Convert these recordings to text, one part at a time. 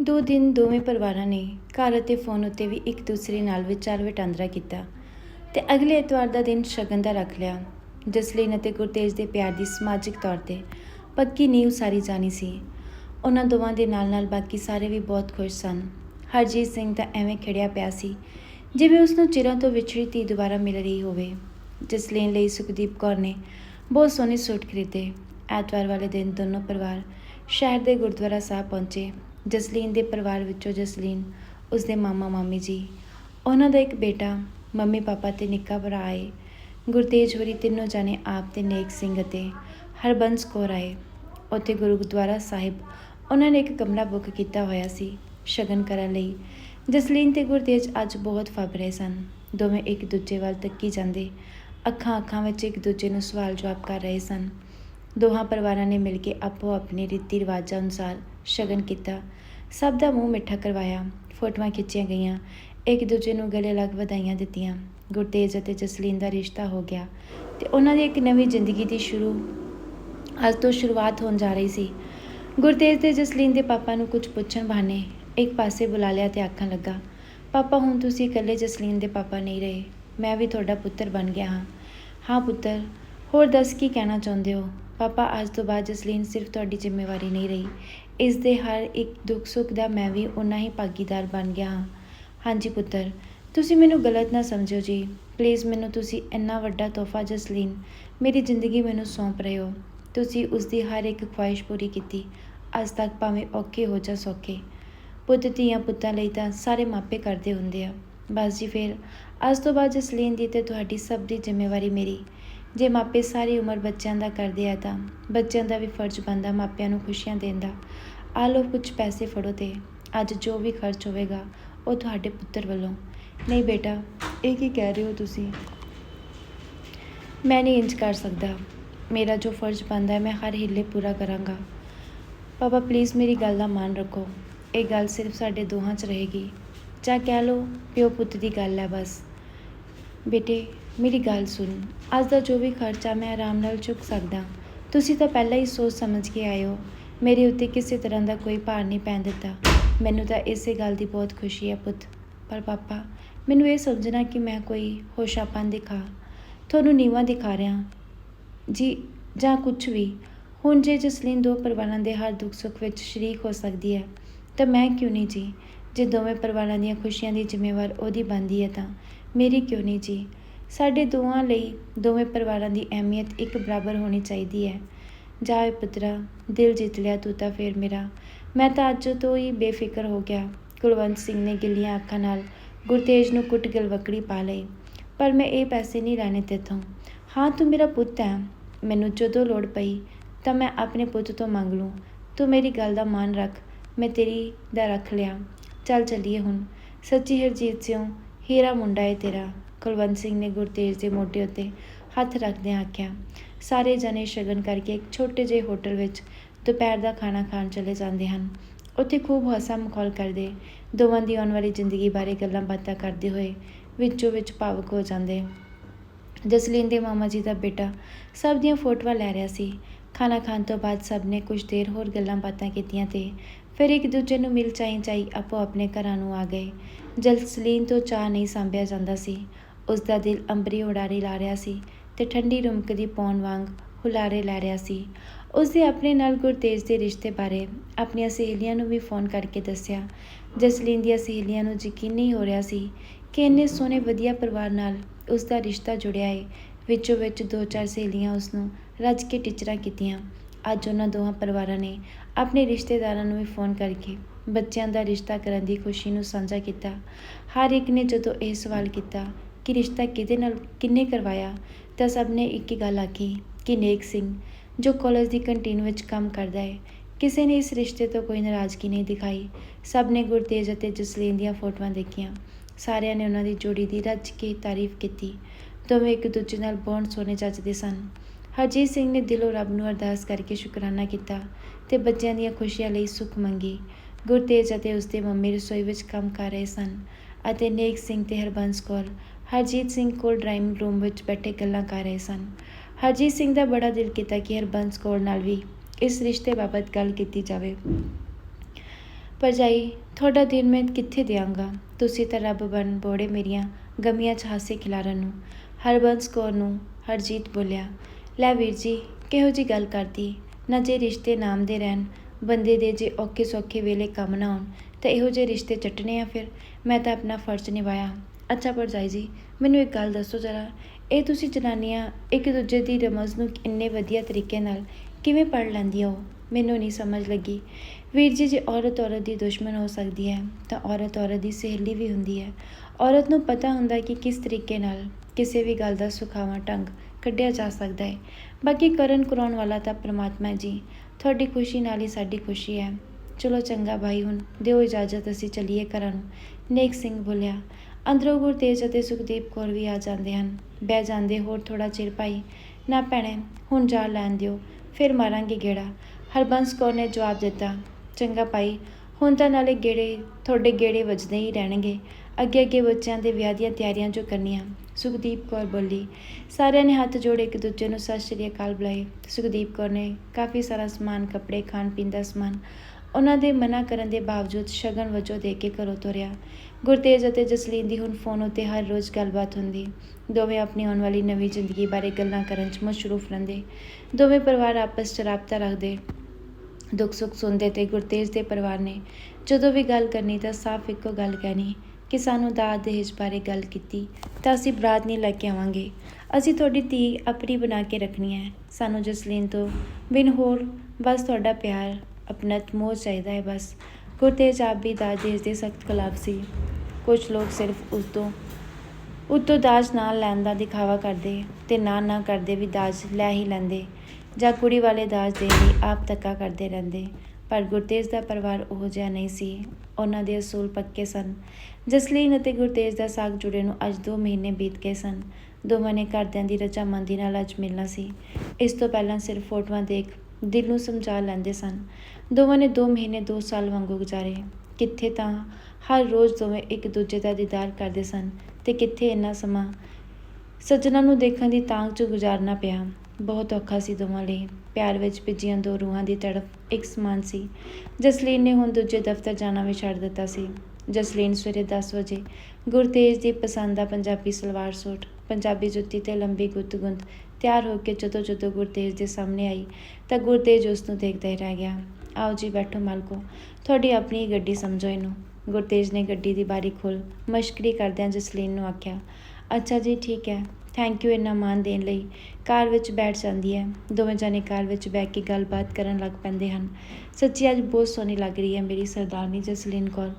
ਦੋ ਦਿਨ ਦੋਵੇਂ ਪਰਿਵਾਰਾਂ ਨੇ ਘਰ ਅਤੇ ਫੋਨ ਉੱਤੇ ਵੀ ਇੱਕ ਦੂਸਰੇ ਨਾਲ ਵਿਚਾਰ ਵਟਾਂਦਰਾ ਕੀਤਾ ਤੇ ਅਗਲੇ ਐਤਵਾਰ ਦਾ ਦਿਨ ਸ਼ਗਨ ਦਾ ਰੱਖ ਲਿਆ। ਜਸਲੀਨ ਅਤੇ ਗੁਰਤੇਜ ਦੇ ਪਿਆਰ ਦੀ ਸਮਾਜਿਕ ਤੌਰ ਤੇ ਪੱਕੀ ਨੀਂਹ ਉਸਾਰੀ ਜਾਣੀ ਸੀ। ਉਹਨਾਂ ਦੋਵਾਂ ਦੇ ਨਾਲ-ਨਾਲ ਬਾਕੀ ਸਾਰੇ ਵੀ ਬਹੁਤ ਖੁਸ਼ ਸਨ। ਹਰਜੀਤ ਸਿੰਘ ਤਾਂ ਐਵੇਂ ਖੜਿਆ ਪਿਆ ਸੀ, ਜਿਵੇਂ ਉਸ ਨੂੰ ਚਿਰਾਂ ਤੋਂ ਵਿਛੜੀ ਧੀ ਦੁਬਾਰਾ ਮਿਲ ਰਹੀ ਹੋਵੇ। ਜਸਲੀਨ ਲਈ ਸੁਖਦੀਪ ਕੌਰ ਨੇ ਬਹੁਤ ਸੋਹਣੇ ਸੂਟ ਖਰੀਦੇ। ਐਤਵਾਰ ਵਾਲੇ ਦਿਨ ਦੋਨੋਂ ਪਰਿਵਾਰ ਸ਼ਹਿਰ ਦੇ ਗੁਰਦੁਆਰਾ ਸਾਹਿਬ ਪਹੁੰਚੇ। ਜਸਲੀਨ ਦੇ ਪਰਿਵਾਰ ਵਿੱਚੋਂ ਜਸਲੀਨ, ਉਸਦੇ ਮਾਮਾ ਮਾਮੀ ਜੀ, ਉਹਨਾਂ ਦਾ ਇੱਕ ਬੇਟਾ, ਮੰਮੀ ਪਾਪਾ ਤੇ ਨਿੱਕਾ ਭਰਾ ਆਏ। ਗੁਰਤੇਜ ਹੋਰੀ ਤਿੰਨੋਂ ਜਾਣੇ ਆਪ ਤੇ ਨੇਕ ਸਿੰਘ ਅਤੇ ਹਰਬੰਸ ਕੌਰ ਆਏ। ਉੱਥੇ ਗੁਰੂ ਗੁਰਦੁਆਰਾ ਸਾਹਿਬ ਉਹਨਾਂ ਨੇ ਇੱਕ ਕਮਰਾ ਬੁੱਕ ਕੀਤਾ ਹੋਇਆ ਸੀ ਸ਼ਗਨ ਕਰਨ ਲਈ। ਜਸਲੀਨ ਤੇ ਗੁਰਤੇਜ ਅੱਜ ਬਹੁਤ ਫੱਬ ਰਹੇ ਸਨ। ਦੋਵੇਂ ਇੱਕ ਦੂਜੇ ਵੱਲ ਤੱਕੀ ਜਾਂਦੇ, ਅੱਖਾਂ ਅੱਖਾਂ ਵਿੱਚ ਇੱਕ ਦੂਜੇ ਨੂੰ ਸਵਾਲ ਜਵਾਬ ਕਰ ਰਹੇ ਸਨ। ਦੋਹਾਂ ਪਰਿਵਾਰਾਂ ਨੇ ਮਿਲ ਕੇ ਆਪੋ ਆਪਣੇ ਰੀਤੀ ਰਿਵਾਜਾਂ ਅਨੁਸਾਰ ਸ਼ਗਨ ਕੀਤਾ। ਸਭ ਦਾ ਮੂੰਹ ਮਿੱਠਾ ਕਰਵਾਇਆ। ਫੋਟੋਆਂ ਖਿੱਚੀਆਂ ਗਈਆਂ। ਇੱਕ ਦੂਜੇ ਨੂੰ ਗਲੇ ਲੱਗ ਵਧਾਈਆਂ ਦਿੱਤੀਆਂ। ਗੁਰਤੇਜ ਅਤੇ ਜਸਲੀਨ ਦਾ ਰਿਸ਼ਤਾ ਹੋ ਗਿਆ ਤੇ ਉਹਨਾਂ ਦੀ ਇੱਕ ਨਵੀਂ ਜ਼ਿੰਦਗੀ ਦੀ ਸ਼ੁਰੂ ਅੱਜ ਤੋਂ ਸ਼ੁਰੂਆਤ ਹੋਣ ਜਾ ਰਹੀ ਸੀ। ਗੁਰਤੇਜ ਤੇ ਜਸਲੀਨ ਦੇ ਪਾਪਾ ਨੂੰ ਕੁਝ ਪੁੱਛਣ ਬਹਾਨੇ ਇੱਕ ਪਾਸੇ ਬੁਲਾ ਲਿਆ ਤੇ ਆਖਣ ਲੱਗਾ, ਪਾਪਾ, ਹੁਣ ਤੁਸੀਂ ਇਕੱਲੇ ਜਸਲੀਨ ਦੇ ਪਾਪਾ ਨਹੀਂ ਰਹੇ। ਮੈਂ ਵੀ ਤੁਹਾਡਾ ਪੁੱਤਰ ਬਣ ਗਿਆ ਹਾਂ। ਹਾਂ ਪੁੱਤਰ, ਹੋਰ ਦੱਸ ਕੀ ਕਹਿਣਾ ਚਾਹੁੰਦੇ ਹੋ? ਪਾਪਾ, ਅੱਜ ਤੋਂ ਬਾਅਦ ਜਸਲੀਨ ਸਿਰਫ ਤੁਹਾਡੀ ਜ਼ਿੰਮੇਵਾਰੀ ਨਹੀਂ ਰਹੀ। ਇਸ ਦੇ ਹਰ ਇੱਕ ਦੁੱਖ ਸੁੱਖ ਦਾ ਮੈਂ ਵੀ ਉਨਾ ਹੀ ਭਾਗੀਦਾਰ ਬਣ ਗਿਆ ਹਾਂ। ਹਾਂਜੀ ਪੁੱਤਰ, ਤੁਸੀਂ ਮੈਨੂੰ ਗਲਤ ਨਾ ਸਮਝੋ ਜੀ। ਪਲੀਜ਼ ਮੈਨੂੰ ਤੁਸੀਂ ਇੰਨਾ ਵੱਡਾ ਤੋਹਫਾ ਜਸਲੀਨ, ਮੇਰੀ ਜ਼ਿੰਦਗੀ ਮੈਨੂੰ ਸੌਂਪ ਰਹੇ ਹੋ। ਤੁਸੀਂ ਉਸ ਦੀ ਹਰ ਇੱਕ ਖੁਆਇਸ਼ ਪੂਰੀ ਕੀਤੀ। ਅੱਜ ਤੱਕ ਭਾਵੇਂ ਔਖੇ ਹੋ ਜਾ ਸੌਖੇ। ਪੁੱਤ ਧੀਆਂ ਪੁੱਤਾਂ ਲਈ ਤਾਂ ਸਾਰੇ ਮਾਪੇ ਕਰਦੇ ਹੁੰਦੇ ਆ। ਬਸ ਜੀ ਫਿਰ, ਅੱਜ ਤੋਂ ਬਾਅਦ ਜਸਲੀਨ ਦੀ ਤੇ ਤੁਹਾਡੀ ਸਭ ਦੀ ਜ਼ਿੰਮੇਵਾਰੀ ਮੇਰੀ। ਜੇ ਮਾਪੇ ਸਾਰੀ ਉਮਰ ਬੱਚਿਆਂ ਦਾ ਕਰਦੇ ਆ ਤਾਂ ਬੱਚਿਆਂ ਦਾ ਵੀ ਫਰਜ਼ ਬਣਦਾ ਮਾਪਿਆਂ ਨੂੰ ਖੁਸ਼ੀਆਂ ਦੇਣ ਦਾ। ਆ ਲਓ ਕੁਝ ਪੈਸੇ ਫੜੋ ਤੇ, ਅੱਜ ਜੋ ਵੀ ਖਰਚ ਹੋਵੇਗਾ, ਉਹ ਤੁਹਾਡੇ ਪੁੱਤਰ ਵੱਲੋਂ। ਨਹੀਂ ਬੇਟਾ, ਇਹ ਕੀ ਕਹਿ ਰਹੇ ਹੋ ਤੁਸੀਂ? ਮੈਂ ਨਹੀਂ ਇੰਜ ਕਰ ਸਕਦਾ। ਮੇਰਾ ਜੋ ਫਰਜ਼ ਬਣਦਾ ਹੈ, ਮੈਂ ਹਰ ਹਿੱਲੇ ਪੂਰਾ ਕਰਾਂਗਾ। ਪਾਪਾ ਪਲੀਜ਼ ਮੇਰੀ ਗੱਲ ਦਾ ਮਾਨ ਰੱਖੋ। ਇਹ ਗੱਲ ਸਿਰਫ ਸਾਡੇ ਦੋਹਾਂ 'ਚ ਰਹੇਗੀ। ਜਾਂ ਕਹਿ ਲਓ ਪਿਓ ਪੁੱਤ ਦੀ ਗੱਲ ਹੈ ਬਸ। ਬੇਟੇ ਮੇਰੀ ਗੱਲ ਸੁਣ। ਅੱਜ ਦਾ ਜੋ ਵੀ ਖਰਚਾ ਮੈਂ ਆਰਾਮ ਨਾਲ ਚੁੱਕ ਸਕਦਾ, ਤੁਸੀਂ ਤਾਂ ਪਹਿਲਾਂ ਹੀ ਸੋਚ ਸਮਝ ਕੇ ਆਏ ਹੋ। ਮੇਰੇ ਉੱਤੇ ਕਿਸੇ ਤਰ੍ਹਾਂ ਦਾ ਕੋਈ ਭਾਰ ਨਹੀਂ ਪੈਣ ਦਿੱਤਾ। ਮੈਨੂੰ ਤਾਂ ਇਸੇ ਗੱਲ ਦੀ ਬਹੁਤ ਖੁਸ਼ੀ ਹੈ ਪੁੱਤ। ਪਰ ਪਾਪਾ, ਮੈਨੂੰ ਇਹ ਸਮਝਣਾ ਕਿ ਮੈਂ ਕੋਈ ਹੋਸ਼ਾਪਨ ਦਿਖਾ, ਤੁਹਾਨੂੰ ਨੀਵਾਂ ਦਿਖਾ ਰਿਹਾ। ਜੀ, ਜਾਂ ਕੁਝ ਵੀ। ਹੁਣ ਜੇ ਜਸਲੀਨ ਦੋ ਪਰਿਵਾਰਾਂ ਦੇ ਹਰ ਦੁੱਖ ਸੁੱਖ ਵਿੱਚ ਸ਼ਰੀਕ ਹੋ ਸਕਦੀ ਹੈ, ਤਾਂ ਮੈਂ ਕਿਉਂ ਨਹੀਂ ਜੀ? ਜੇ ਦੋਵੇਂ ਪਰਿਵਾਰਾਂ ਦੀਆਂ ਖੁਸ਼ੀਆਂ ਦੀ ਜ਼ਿੰਮੇਵਾਰ ਉਹਦੀ ਬਣਦੀ ਹੈ ਤਾਂ। ਮੇਰੀ ਕਿਉਂ ਨਹੀਂ ਜੀ? ਸਾਡੇ ਦੋਵਾਂ ਲਈ ਦੋਵੇਂ ਪਰਿਵਾਰਾਂ ਦੀ ਅਹਿਮੀਅਤ ਇੱਕ ਬਰਾਬਰ ਹੋਣੀ ਚਾਹੀਦੀ ਹੈ। ਜਾਏ ਪੁੱਤਰਾ, ਦਿਲ ਜਿੱਤ ਲਿਆ ਤੂੰ ਤਾਂ ਫੇਰ ਮੇਰਾ। ਮੈਂ ਤਾਂ ਅੱਜ ਤੋਂ ਹੀ ਬੇਫਿਕਰ ਹੋ ਗਿਆ। ਕੁਲਵੰਤ ਸਿੰਘ ਨੇ ਗਿੱਲੀਆਂ ਅੱਖਾਂ ਨਾਲ ਗੁਰਤੇਜ ਨੂੰ ਕੁੱਟ ਗਲਵਕੜੀ ਪਾ ਲਈ। ਪਰ ਮੈਂ ਇਹ ਪੈਸੇ ਨਹੀਂ ਲੈਣੇ ਤੇਥੋਂ। ਹਾਂ, ਤੂੰ ਮੇਰਾ ਪੁੱਤ ਹੈ। ਮੈਨੂੰ ਜਦੋਂ ਲੋੜ ਪਈ ਤਾਂ ਮੈਂ ਆਪਣੇ ਪੁੱਤ ਤੋਂ ਮੰਗ ਲੂੰ। ਤੂੰ ਮੇਰੀ ਗੱਲ ਦਾ ਮਾਨ ਰੱਖ। ਮੈਂ ਤੇਰੀ ਦਾ ਰੱਖ ਲਿਆ। ਚੱਲ ਚੱਲੀਏ ਹੁਣ। ਸੱਚੀ ਹਰਜੀਤ ਸਿੰਘ ਹੀਰਾ ਮੁੰਡਾ ਏ ਤੇਰਾ। ਕੁਲਵੰਤ ਸਿੰਘ ਨੇ ਗੁਰਤੇਜ ਦੇ ਮੋਢੇ ਉੱਤੇ ਹੱਥ ਰੱਖਦਿਆਂ ਆਖਿਆ, ਸਾਰੇ ਜਣੇ ਸ਼ਗਨ ਕਰਕੇ ਇੱਕ ਛੋਟੇ ਜਿਹੇ ਹੋਟਲ ਵਿੱਚ ਦੁਪਹਿਰ ਦਾ ਖਾਣਾ ਖਾਣ ਚਲੇ ਜਾਂਦੇ ਹਨ। ਉੱਥੇ ਖੂਬ ਹਸਾ ਮਖੌਲ ਕਰਦੇ, ਦੋਵਾਂ ਦੀ ਆਉਣ ਵਾਲੀ ਜ਼ਿੰਦਗੀ ਬਾਰੇ ਗੱਲਾਂ ਬਾਤਾਂ ਕਰਦੇ ਹੋਏ ਵਿੱਚੋਂ ਵਿੱਚ ਭਾਵਕ ਹੋ ਜਾਂਦੇ। ਜਸਲੀਨ ਦੇ ਮਾਮਾ ਜੀ ਦਾ ਬੇਟਾ ਸਭ ਦੀਆਂ ਫੋਟੋਆਂ ਲੈ ਰਿਹਾ ਸੀ। ਖਾਣਾ ਖਾਣ ਤੋਂ ਬਾਅਦ ਸਭ ਨੇ ਕੁਝ ਦੇਰ ਹੋਰ ਗੱਲਾਂ ਬਾਤਾਂ ਕੀਤੀਆਂ ਤੇ ਫਿਰ ਇੱਕ ਦੂਜੇ ਨੂੰ ਮਿਲ ਚਾਈ ਚਾਈ ਆਪੋ ਆਪਣੇ ਘਰਾਂ ਨੂੰ ਆ ਗਏ। ਜਸਲੀਨ ਤੋਂ ਚਾਹ ਨਹੀਂ ਸੰਭਿਆ ਜਾਂਦਾ ਸੀ। ਉਸ ਦਾ ਦਿਲ ਅੰਬਰੀ ਉਡਾਰੀ ਲਾ ਰਿਹਾ ਸੀ ਤੇ ਠੰਡੀ ਰੁਮਕਦੀ ਪੌਣ ਵਾਂਗ ਹੁਲਾਰੇ ਲੈ ਰਿਹਾ ਸੀ। ਉਸ ਦੇ ਆਪਣੇ ਨਾਲ ਗੁਰਤੇਜ ਦੇ ਰਿਸ਼ਤੇ ਬਾਰੇ ਆਪਣੀਆਂ ਸਹੇਲੀਆਂ ਨੂੰ ਵੀ ਫੋਨ ਕਰਕੇ ਦੱਸਿਆ। ਜਸਲੀਨ ਦੀਆਂ ਸਹੇਲੀਆਂ ਨੂੰ ਯਕੀਨ ਨਹੀਂ ਹੋ ਰਿਹਾ ਸੀ ਕਿ ਇੰਨੇ ਸੋਹਣੇ ਵਧੀਆ ਪਰਿਵਾਰ ਨਾਲ ਉਸ ਦਾ ਰਿਸ਼ਤਾ ਜੁੜਿਆ ਹੈ ਵਿੱਚੋਂ ਵਿੱਚ ਦੋ ਚਾਰ ਸਹੇਲੀਆਂ ਉਸ ਨੂੰ ਰੱਜ ਕੇ ਟਿਚਰਾਂ ਕੀਤੀਆਂ। ਅੱਜ ਉਹਨਾਂ ਦੋਹਾਂ ਪਰਿਵਾਰਾਂ ਨੇ ਆਪਣੇ ਰਿਸ਼ਤੇਦਾਰਾਂ ਨੂੰ ਵੀ ਫੋਨ ਕਰਕੇ ਬੱਚਿਆਂ ਦਾ ਰਿਸ਼ਤਾ ਕਰਨ ਦੀ ਖੁਸ਼ੀ ਨੂੰ ਸਾਂਝਾ ਕੀਤਾ। ਹਰ ਇੱਕ ਨੇ ਜਦੋਂ ਇਹ ਸਵਾਲ ਕੀਤਾ ਕਿ ਰਿਸ਼ਤਾ ਕਿਹਦੇ ਨਾਲ ਕਿੰਨੇ ਕਰਵਾਇਆ? ਤਾਂ ਸਭ ਨੇ ਇੱਕ ਹੀ ਗੱਲ ਆਖੀ ਕਿ ਨੇਕ ਸਿੰਘ, ਜੋ ਕਾਲਜ ਦੀ ਕੰਟੀਨ ਵਿੱਚ ਕੰਮ ਕਰਦਾ ਹੈ, ਕਿਸੇ ਨੇ ਇਸ ਰਿਸ਼ਤੇ ਤੋਂ ਕੋਈ ਨਾਰਾਜ਼ਗੀ ਨਹੀਂ ਦਿਖਾਈ। ਸਭ ਨੇ ਗੁਰਤੇਜ ਅਤੇ ਜਸਲੀਨ ਦੀਆਂ ਫੋਟੋਆਂ ਦੇਖੀਆਂ। ਸਾਰਿਆਂ ਨੇ ਉਹਨਾਂ ਦੀ ਜੋੜੀ ਦੀ ਰੱਜ ਕੇ ਤਾਰੀਫ ਕੀਤੀ। ਦੋਵੇਂ ਇੱਕ ਦੂਜੇ ਨਾਲ ਬਹੁਤ ਸੋਹਣੇ ਜੱਜਦੇ ਸਨ। ਹਰਜੀਤ ਸਿੰਘ ਨੇ ਦਿਲੋਂ ਰੱਬ ਨੂੰ ਅਰਦਾਸ ਕਰਕੇ ਸ਼ੁਕਰਾਨਾ ਕੀਤਾ ਤੇ ਬੱਚਿਆਂ ਦੀਆਂ ਖੁਸ਼ੀਆਂ ਲਈ ਸੁੱਖ ਮੰਗੀ। ਗੁਰਤੇਜ ਅਤੇ ਉਸਦੇ ਮੰਮੀ ਰਸੋਈ ਵਿੱਚ ਕੰਮ ਕਰ ਰਹੇ ਸਨ ਅਤੇ ਨੇਕ ਸਿੰਘ ਤੇ ਹਰਬੰਸ ਕੌਰ ਹਰਜੀਤ ਸਿੰਘ ਕੋਲ ਡਰਾਇੰਗ ਰੂਮ ਵਿੱਚ ਬੈਠੇ ਗੱਲਾਂ ਕਰ ਰਹੇ ਸਨ। ਹਰਜੀਤ ਸਿੰਘ ਦਾ ਬੜਾ ਦਿਲ ਕੀਤਾ ਕਿ ਹਰਬੰਸ ਕੌਰ ਨਾਲ ਵੀ ਇਸ ਰਿਸ਼ਤੇ ਬਾਬਤ ਗੱਲ ਕੀਤੀ ਜਾਵੇ। ਭਰਜਾਈ ਤੁਹਾਡਾ ਦਿਨ ਮੈਂ ਕਿੱਥੇ ਦਿਆਂਗਾ? ਤੁਸੀਂ ਤਾਂ ਰੱਬ ਬਣ ਬੋੜੇ ਮੇਰੀਆਂ ਗਮੀਆਂ 'ਚ ਹਾਸੇ ਖਿਲਾਰਨ ਨੂੰ। ਹਰਬੰਸ ਕੌਰ ਨੂੰ ਹਰਜੀਤ ਬੋਲਿਆ, ਲੈ ਵੀਰ ਜੀ, ਕਿਹੋ ਜੀ ਗੱਲ ਕਰਦੀ ਨਾ ਜੇ ਰਿਸ਼ਤੇ ਨਾਮ ਦੇ ਰਹਿਣ, ਬੰਦੇ ਦੇ ਜੇ ਔਖੇ ਸੌਖੇ ਵੇਲੇ ਕੰਮ ਨਾ ਆਉਣ, ਤਾਂ ਇਹੋ ਜਿਹੇ ਰਿਸ਼ਤੇ ਚੱਟਣੇ ਆ ਫਿਰ? ਮੈਂ ਤਾਂ ਆਪਣਾ ਫਰਜ਼ ਨਿਭਾਇਆ। ਅੱਛਾ ਭਰਜਾਈ ਜੀ, ਮੈਨੂੰ ਇੱਕ ਗੱਲ ਦੱਸੋ ਜਰਾ। ਇਹ ਤੁਸੀਂ ਜਨਾਨੀਆਂ ਇੱਕ ਦੂਜੇ ਦੀ ਰਮਜ਼ ਨੂੰ ਇੰਨੇ ਵਧੀਆ ਤਰੀਕੇ ਨਾਲ ਕਿਵੇਂ ਪੜ ਲੈਂਦੀਆਂ ਹੋ? ਮੈਨੂੰ ਨਹੀਂ ਸਮਝ ਲੱਗੀ। ਵੀਰ ਜੀ, ਜੇ ਔਰਤ ਔਰਤ ਦੀ ਦੁਸ਼ਮਣ ਹੋ ਸਕਦੀ ਹੈ, ਤਾਂ ਔਰਤ ਔਰਤ ਦੀ ਸਹੇਲੀ ਵੀ ਹੁੰਦੀ ਹੈ। ਔਰਤ ਨੂੰ ਪਤਾ ਹੁੰਦਾ ਕਿ ਕਿਸ ਤਰੀਕੇ ਨਾਲ ਕਿਸੇ ਵੀ ਗੱਲ ਦਾ ਸੁਖਾਵਾਂ ਢੰਗ ਕੱਢਿਆ ਜਾ ਸਕਦਾ ਹੈ। ਬਾਕੀ ਕਰਨ ਕਰਾਉਣ ਵਾਲਾ ਤਾਂ ਪ੍ਰਮਾਤਮਾ ਜੀ। ਤੁਹਾਡੀ ਖੁਸ਼ੀ ਨਾਲ ਹੀ ਸਾਡੀ ਖੁਸ਼ੀ ਹੈ। ਚਲੋ ਚੰਗਾ ਭਾਈ ਹੁਣ, ਦਿਓ ਇਜਾਜ਼ਤ, ਅਸੀਂ ਚੱਲੀਏ ਘਰਾਂ ਨੂੰ। ਨੇਕ ਸਿੰਘ ਬੋਲਿਆ। ਅੰਦਰੋਂ ਗੁਰਤੇਜ ਅਤੇ ਸੁਖਦੀਪ ਕੌਰ ਵੀ ਆ ਜਾਂਦੇ ਹਨ। ਬਹਿ ਜਾਂਦੇ, ਹੋਰ ਥੋੜਾ ਚਿਰ ਭਾਈ, ਨਾ ਭੈਣੇ, ਹੁਣ ਜਾ ਲੈਣ ਦਿਓ, ਫਿਰ ਮਾਰਾਂਗੇ ਗੇੜਾ। ਹਰਬੰਸ ਕੌਰ ਨੇ ਜਵਾਬ ਦਿੱਤਾ, ਚੰਗਾ ਭਾਈ, ਹੁਣ ਤਾਂ ਨਾਲੇ ਗੇੜੇ, ਤੁਹਾਡੇ ਗੇੜੇ ਵੱਜਦੇ ਹੀ ਰਹਿਣਗੇ। ਅੱਗੇ ਅੱਗੇ ਬੱਚਿਆਂ ਦੇ ਵਿਆਹ ਦੀਆਂ ਤਿਆਰੀਆਂ ਜੋ ਕਰਨੀਆਂ। ਸੁਖਦੀਪ ਕੌਰ ਬੋਲੀ, ਸਾਰਿਆਂ ਨੇ ਹੱਥ ਜੋੜੇ ਇੱਕ ਦੂਜੇ ਨੂੰ ਸਤਿ ਸ਼੍ਰੀ ਅਕਾਲ ਬੁਲਾਏ। ਸੁਖਦੀਪ ਕੌਰ ਨੇ ਕਾਫੀ ਸਾਰਾ ਸਮਾਨ, ਕੱਪੜੇ ਖਾਣ ਪੀਣ ਦਾ ਸਮਾਨ, ਉਹਨਾਂ ਦੇ ਮਨਾ ਕਰਨ ਦੇ ਬਾਵਜੂਦ ਸ਼ਗਨ ਵਜੋਂ ਦੇ ਕੇ ਘਰੋਂ ਤੁਰਿਆ। ਗੁਰਤੇਜ ਅਤੇ ਜਸਲੀਨ ਦੀ ਹੁਣ ਫੋਨ ਉੱਤੇ ਹਰ ਰੋਜ਼ ਗੱਲਬਾਤ ਹੁੰਦੀ। ਦੋਵੇਂ ਆਪਣੀ ਆਉਣ ਵਾਲੀ ਨਵੀਂ ਜ਼ਿੰਦਗੀ ਬਾਰੇ ਗੱਲਾਂ ਕਰਨ 'ਚ ਮਸ਼ਰੂਫ ਰਹਿੰਦੇ। ਦੋਵੇਂ ਪਰਿਵਾਰ ਆਪਸ 'ਚ ਰਾਬਤਾ ਰੱਖਦੇ। ਦੁੱਖ ਸੁੱਖ ਸੁਣਦੇ ਤੇ ਗੁਰਤੇਜ ਦੇ ਪਰਿਵਾਰ ਨੇ ਜਦੋਂ ਵੀ ਗੱਲ ਕਰਨੀ ਤਾਂ ਸਾਫ਼ ਇੱਕੋ ਗੱਲ ਕਹਿਣੀ ਕਿ ਸਾਨੂੰ ਦਾਜ ਦਹੇਜ ਬਾਰੇ ਗੱਲ ਕੀਤੀ, ਤਾਂ ਅਸੀਂ ਬਰਾਤ ਨਹੀਂ ਲੈ ਕੇ ਆਵਾਂਗੇ। ਅਸੀਂ ਤੁਹਾਡੀ ਧੀ ਆਪਣੀ ਬਣਾ ਕੇ ਰੱਖਣੀ ਹੈ। ਸਾਨੂੰ ਜਸਲੀਨ ਤੋਂ ਬਿਨ ਹੋਰ ਬਸ ਤੁਹਾਡਾ ਪਿਆਰ, ਅਪਣਤ ਮੋਹ ਚਾਹੀਦਾ ਹੈ ਬਸ। ਗੁਰਤੇਜ ਆਪ ਵੀ ਦਾਜ ਦਹੇਜ ਦੇ ਸਖਤ ਖਿਲਾਫ ਸੀ। ਕੁਝ ਲੋਕ ਸਿਰਫ ਉਸ ਤੋਂ ਉਤੋਂ ਦਾਜ ਨਾਲ ਲੈਣ ਦਾ ਦਿਖਾਵਾ ਕਰਦੇ ਤੇ ਨਾ ਨਾ ਕਰਦੇ ਵੀ ਦਾਜ ਲੈ ਹੀ ਲੈਂਦੇ ਜਾਂ ਕੁੜੀ ਵਾਲੇ ਦਾਜ ਦੇ ਲਈ ਆਪ ਧੱਕਾ ਕਰਦੇ ਰਹਿੰਦੇ। ਪਰ ਗੁਰਤੇਜ ਦਾ ਪਰਿਵਾਰ ਉਹ ਜਿਹਾ ਨਹੀਂ ਸੀ। ਉਹਨਾਂ ਦੇ ਅਸੂਲ ਪੱਕੇ ਸਨ। ਜਸਲੀਨ ਅਤੇ ਗੁਰਤੇਜ ਦਾ ਸਾਗ ਜੁੜੇ ਨੂੰ ਅੱਜ 2 ਮਹੀਨੇ ਬੀਤ ਗਏ ਸਨ। ਦੋਵਾਂ ਨੇ ਘਰਦਿਆਂ ਦੀ ਰਜਾਮੰਦੀ ਨਾਲ ਅੱਜ ਮਿਲਣਾ ਸੀ। ਇਸ ਤੋਂ ਪਹਿਲਾਂ ਸਿਰਫ ਫੋਟੋਆਂ ਦੇਖ ਦਿਲ ਨੂੰ ਸਮਝਾ ਲੈਂਦੇ ਸਨ। ਦੋਵਾਂ ਨੇ 2 ਮਹੀਨੇ 2 ਸਾਲ ਵਾਂਗੂ ਗੁਜ਼ਾਰੇ। ਕਿੱਥੇ ਤਾਂ ਹਰ ਰੋਜ਼ ਦੋਵੇਂ ਇੱਕ ਦੂਜੇ ਦਾ ਦੀਦਾਰ ਕਰਦੇ ਸਨ ਤੇ ਕਿੱਥੇ ਇੰਨਾ ਸਮਾਂ? ਸੱਜਣਾ ਨੂੰ ਦੇਖਣ ਦੀ ਤਾਂਘ 'ਚ ਗੁਜ਼ਾਰਨਾ ਪਿਆ। ਬਹੁਤ ਔਖਾ ਸੀ ਦੋਵਾਂ ਲਈ। ਪਿਆਰ ਵਿੱਚ ਭਿੱਜੀਆਂ ਦੋ ਰੂਹਾਂ ਦੀ ਤੜਫ ਇੱਕ ਸਮਾਨ ਸੀ। ਜਸਲੀਨ ਨੇ ਹੁਣ ਦੂਜੇ ਦਫ਼ਤਰ ਜਾਣਾ ਵੀ ਛੱਡ ਦਿੱਤਾ ਸੀ। ਜਸਲੀਨ ਸਵੇਰੇ 10 ਵਜੇ ਗੁਰਤੇਜ ਦੀ ਪਸੰਦ ਦਾ ਪੰਜਾਬੀ ਸਲਵਾਰ ਸੂਟ, ਪੰਜਾਬੀ ਜੁੱਤੀ ਤੇ ਲੰਬੀ ਗੁੱਤ ਗੁੰਦ ਤਿਆਰ ਹੋ ਕੇ ਜਦੋਂ ਜਦੋਂ ਗੁਰਤੇਜ ਦੇ ਸਾਹਮਣੇ ਆਈ ਤਾਂ ਗੁਰਤੇਜ ਉਸ ਨੂੰ ਦੇਖਦਾ ਹੀ ਰਹਿ ਗਿਆ। ਆਓ ਜੀ ਬੈਠੋ ਮਾਲਕੋ, ਤੁਹਾਡੀ ਆਪਣੀ ਹੀ ਗੱਡੀ ਸਮਝੋ ਇਹਨੂੰ। ਗੁਰਤੇਜ ਨੇ ਗੱਡੀ ਦੀ ਬਾਰੀ ਖੋਲ ਮਸ਼ਕਰੀ ਕਰਦਿਆਂ ਜਸਲੀਨ ਨੂੰ ਆਖਿਆ, ਅੱਛਾ ਜੀ, ਠੀਕ ਹੈ। ਥੈਂਕ ਯੂ ਇੰਨਾ ਮਾਨ ਦੇਣ ਲਈ। ਕਾਰ ਵਿੱਚ ਬੈਠ ਜਾਂਦੀ ਹੈ। ਦੋਵੇਂ ਜਾਨੇ ਕਾਰ ਵਿੱਚ ਬੈਠ ਕੇ ਗੱਲਬਾਤ ਕਰਨ ਲੱਗ ਪੈਂਦੇ ਹਨ। ਸੱਚੀ ਅੱਜ ਬਹੁਤ ਸੋਹਣੀ ਲੱਗ ਰਹੀ ਹੈ ਮੇਰੀ ਸਰਦਾਰਨੀ ਜਸਲੀਨ ਕੌਰ।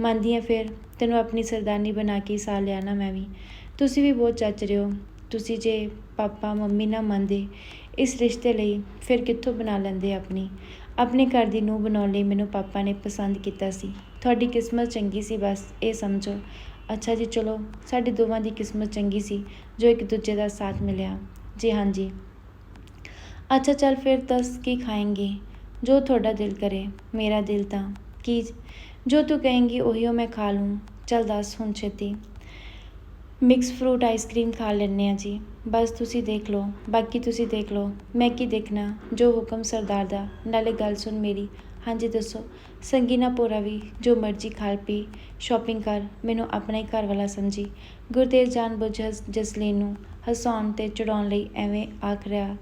ਮੰਨਦੀ ਹਾਂ ਫਿਰ, ਤੈਨੂੰ ਆਪਣੀ ਸਰਦਾਰਨੀ ਬਣਾ ਕੇ ਹੀ ਸਾਹ ਲਿਆ ਨਾ ਮੈਂ ਵੀ। ਤੁਸੀਂ ਵੀ ਬਹੁਤ ਚੱਚ ਰਹੇ ਹੋ। ਤੁਸੀਂ ਜੇ ਪਾਪਾ, ਮੰਮੀ ਨਾ ਮੰਨਦੇ, ਇਸ ਰਿਸ਼ਤੇ ਲਈ ਫਿਰ ਕਿੱਥੋਂ ਬਣਾ ਲੈਂਦੇ ਆਪਣੀ? ਆਪਣੇ ਘਰ ਦੀ ਨੂੰਹ ਬਣਾਉਣ ਲਈ ਮੈਨੂੰ ਪਾਪਾ ਨੇ ਪਸੰਦ ਕੀਤਾ ਸੀ। ਤੁਹਾਡੀ ਕਿਸਮਤ ਚੰਗੀ ਸੀ, ਬਸ ਇਹ ਸਮਝੋ। ਅੱਛਾ ਜੀ, ਚਲੋ, ਸਾਡੀ ਦੋਵਾਂ ਦੀ ਕਿਸਮਤ ਚੰਗੀ ਸੀ, ਜੋ ਇੱਕ ਦੂਜੇ ਦਾ ਸਾਥ ਮਿਲਿਆ। ਜੀ ਹਾਂਜੀ ਅੱਛਾ, ਚੱਲ ਫਿਰ ਦੱਸ ਕੀ ਖਾਏਂਗੀ? ਜੋ ਤੁਹਾਡਾ ਦਿਲ ਕਰੇ, ਮੇਰਾ ਦਿਲ ਤਾਂ। ਕੀ ਜੋ? ਤੂੰ ਕਹੇਂਗੀ ਉਹੀਓ ਮੈਂ ਖਾ ਲੂੰ। ਚੱਲ ਦੱਸ ਹੁਣ ਛੇਤੀ। ਮਿਕਸ ਫਰੂਟ ਆਈਸਕ੍ਰੀਮ ਖਾ ਲੈਣੇ ਆ ਜੀ। ਬਸ ਤੁਸੀਂ ਦੇਖ ਲਓ, ਬਾਕੀ ਤੁਸੀਂ ਦੇਖ ਲਓ, ਮੈਂ ਕੀ ਦੇਖਣਾ? ਜੋ ਹੁਕਮ ਸਰਦਾਰ ਦਾ, ਨਾਲੇ ਗੱਲ ਸੁਣ ਮੇਰੀ। ਹਾਂਜੀ, ਦੱਸੋ। ਸੰਗੀਨਾ ਭੋਰਾ ਵੀ, ਜੋ ਮਰਜ਼ੀ ਖਾਲ ਪੀ ਸ਼ਾਪਿੰਗ ਕਰ, ਮੈਨੂੰ ਆਪਣਾ ਹੀ ਘਰ ਵਾਲਾ ਸਮਝੀ। ਗੁਰਤੇਜ ਜਾਨ ਬੁੱਝ ਹੱਸ- ਜਸਲੀਨ ਨੂੰ ਹਸਾਉਣ ਤੇ ਚੜਾਉਣ ਲਈ ਐਵੇਂ ਆਖ ਰਿਹਾ,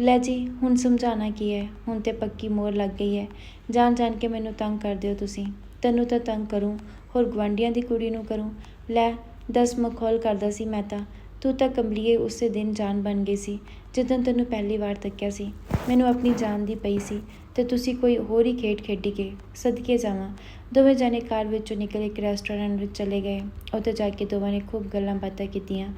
ਲੈ ਜੀ, ਹੁਣ ਸਮਝਾਣਾ ਕੀ ਹੈ? ਹੁਣ ਤੇ ਪੱਕੀ ਮੋਹਰ ਲੱਗ ਗਈ ਹੈ। ਜਾਣ ਜਾਣ ਕੇ ਮੈਨੂੰ ਤੰਗ ਕਰਦੇ ਹੋ ਤੁਸੀਂ। ਤੈਨੂੰ ਤਾਂ ਤੰਗ ਕਰੂੰ, ਹੋਰ ਗਵਾਂਢੀਆਂ ਦੀ ਕੁੜੀ ਨੂੰ ਕਰੂੰ। ਲੈ, ਦਸ ਮਖੌਲ ਕਰਦਾ ਸੀ ਮੈਂ ਤਾਂ। ਤੂੰ ਤਾਂ ਕੰਬਲੀਏ ਉਸੇ ਦਿਨ ਜਾਨ ਬਣ ਗਈ ਸੀ, ਜਦੋਂ ਤੈਨੂੰ ਪਹਿਲੀ ਵਾਰ ਤੱਕਿਆ ਸੀ। ਮੈਨੂੰ ਆਪਣੀ ਜਾਨ ਦੀ ਪਈ ਸੀ ਤੇ ਤੁਸੀਂ ਕੋਈ ਹੋਰ ਹੀ ਖੇਡ ਖੇਡੀ ਗਏ ਸਦਕੇ ਜਾਵਾਂ। ਦੋਵੇਂ ਜਾਨੇ ਕਾਰ ਵਿੱਚੋਂ ਨਿਕਲ ਇੱਕ ਰੈਸਟੋਰੈਂਟ ਵਿੱਚ ਚਲੇ ਗਏ। ਉੱਥੇ ਜਾ ਕੇ ਦੋਵਾਂ ਨੇ ਖੂਬ ਗੱਲਾਂ ਬਾਤਾਂ ਕੀਤੀਆਂ।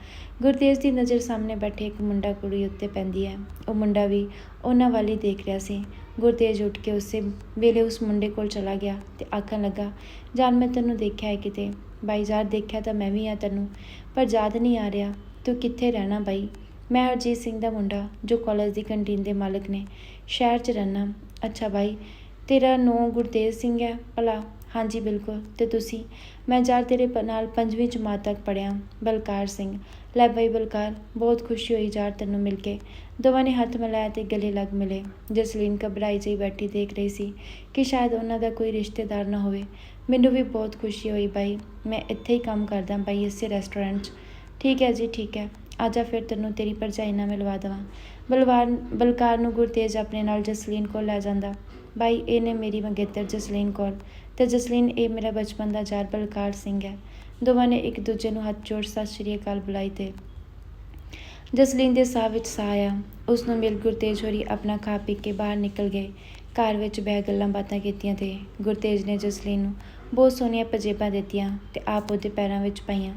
ਗੁਰਤੇਜ ਦੀ ਨਜ਼ਰ ਸਾਹਮਣੇ ਬੈਠੇ ਇੱਕ ਮੁੰਡਾ ਕੁੜੀ ਉੱਤੇ ਪੈਂਦੀ ਹੈ। ਉਹ ਮੁੰਡਾ ਵੀ ਉਹਨਾਂ ਵੱਲ ਹੀ ਦੇਖ ਰਿਹਾ ਸੀ। ਗੁਰਤੇਜ ਉੱਠ ਕੇ ਉਸੇ ਵੇਲੇ ਉਸ ਮੁੰਡੇ ਕੋਲ ਚਲਾ ਗਿਆ ਤੇ ਆਖਣ ਲੱਗਾ, ਜਾਨ, ਮੈਂ ਤੈਨੂੰ ਦੇਖਿਆ ਹੈ ਕਿਤੇ। ਬਾਈ, ਯਾਰ, ਦੇਖਿਆ ਤਾਂ ਮੈਂ ਵੀ ਆ ਤੈਨੂੰ, ਪਰ ਯਾਦ ਨਹੀਂ ਆ ਰਿਹਾ। ਤੂੰ ਕਿੱਥੇ ਰਹਿਣਾ ਬਾਈ? ਮੈਂ ਹਰਜੀਤ ਸਿੰਘ ਦਾ ਮੁੰਡਾ, ਜੋ ਕਾਲਜ ਦੀ ਕੰਟੀਨ ਦੇ ਮਾਲਕ ਨੇ। ਸ਼ਹਿਰ 'ਚ ਰਹਿਣਾ ਅੱਛਾ ਬਾਈ, ਤੇਰਾ ਨਾਂ ਗੁਰਤੇਜ ਸਿੰਘ ਹੈ ਭਲਾ? ਹਾਂਜੀ, ਬਿਲਕੁਲ। ਤੇ ਤੁਸੀਂ? ਮੈਂ ਯਾਰ ਤੇਰੇ ਪ- ਨਾਲ ਪੰਜਵੀਂ ਜਮਾਤ ਤੱਕ ਪੜਿਆ ਬਲਕਾਰ ਸਿੰਘ। ਲੈ ਬਈ ਬਲਕਾਰ, ਬਹੁਤ ਖੁਸ਼ੀ ਹੋਈ ਯਾਰ ਤੈਨੂੰ ਮਿਲ ਕੇ। ਦੋਵਾਂ ਨੇ ਹੱਥ ਮਿਲਾਇਆ ਤੇ ਗਲੇ ਲੱਗ ਮਿਲੇ। ਜਸਲੀਨ ਘਬਰਾਈ ਜਿਹੀ ਬੈਠੀ ਦੇਖ ਰਹੀ ਸੀ ਕਿ ਸ਼ਾਇਦ ਉਹਨਾਂ ਦਾ ਕੋਈ ਰਿਸ਼ਤੇਦਾਰ ਨਾ ਹੋਵੇ। ਮੈਨੂੰ ਵੀ ਬਹੁਤ ਖੁਸ਼ੀ ਹੋਈ ਬਾਈ। ਮੈਂ ਇੱਥੇ ਹੀ ਕੰਮ ਕਰਦਾ ਬਾਈ, ਇਸੇ ਰੈਸਟੋਰੈਂਟ 'ਚ। ਠੀਕ ਹੈ ਜੀ, ਠੀਕ ਹੈ। ਆਜਾ ਫਿਰ ਤੈਨੂੰ ਤੇਰੀ ਭਰਜਾਈ ਨਾਲ ਮਿਲਵਾ ਦੇਵਾਂ। ਬਲਵਾਰ ਬਲਕਾਰ ਨੂੰ ਗੁਰਤੇਜ ਆਪਣੇ ਨਾਲ ਜਸਲੀਨ ਕੋਲ ਲੈ ਜਾਂਦਾ। ਬਾਈ, ਇਹ ਨੇ ਮੇਰੀ ਮੰਗੇਤਰ ਜਸਲੀਨ ਕੋਲ। ਤੇ ਜਸਲੀਨ, ਇਹ ਮੇਰਾ ਬਚਪਨ ਦਾ ਯਾਰ ਬਲਕਾਰ ਸਿੰਘ ਹੈ। ਦੋਵਾਂ ਨੇ ਇੱਕ ਦੂਜੇ ਨੂੰ ਹੱਥ ਜੋੜ ਸਤਿ ਸ਼੍ਰੀ ਅਕਾਲ ਬੁਲਾਈ ਤੇ ਜਸਲੀਨ ਦੇ ਸਾਹ ਵਿੱਚ ਸਾਹ ਆਇਆ। ਉਸ ਨੂੰ ਮਿਲ ਗੁਰਤੇਜ ਹੋਰੀ ਆਪਣਾ ਖਾ ਪੀ ਕੇ ਬਾਹਰ ਨਿਕਲ ਗਏ। ਘਰ ਵਿੱਚ ਬਹਿ ਗੱਲਾਂ ਬਾਤਾਂ ਕੀਤੀਆਂ ਤੇ ਗੁਰਤੇਜ ਨੇ ਜਸਲੀਨ ਨੂੰ ਬਹੁਤ ਸੋਹਣੀਆਂ ਪਜੇਬਾਂ ਦਿੱਤੀਆਂ ਤੇ ਆਪ ਉਹਦੇ ਪੈਰਾਂ ਵਿੱਚ ਪਾਈਆਂ।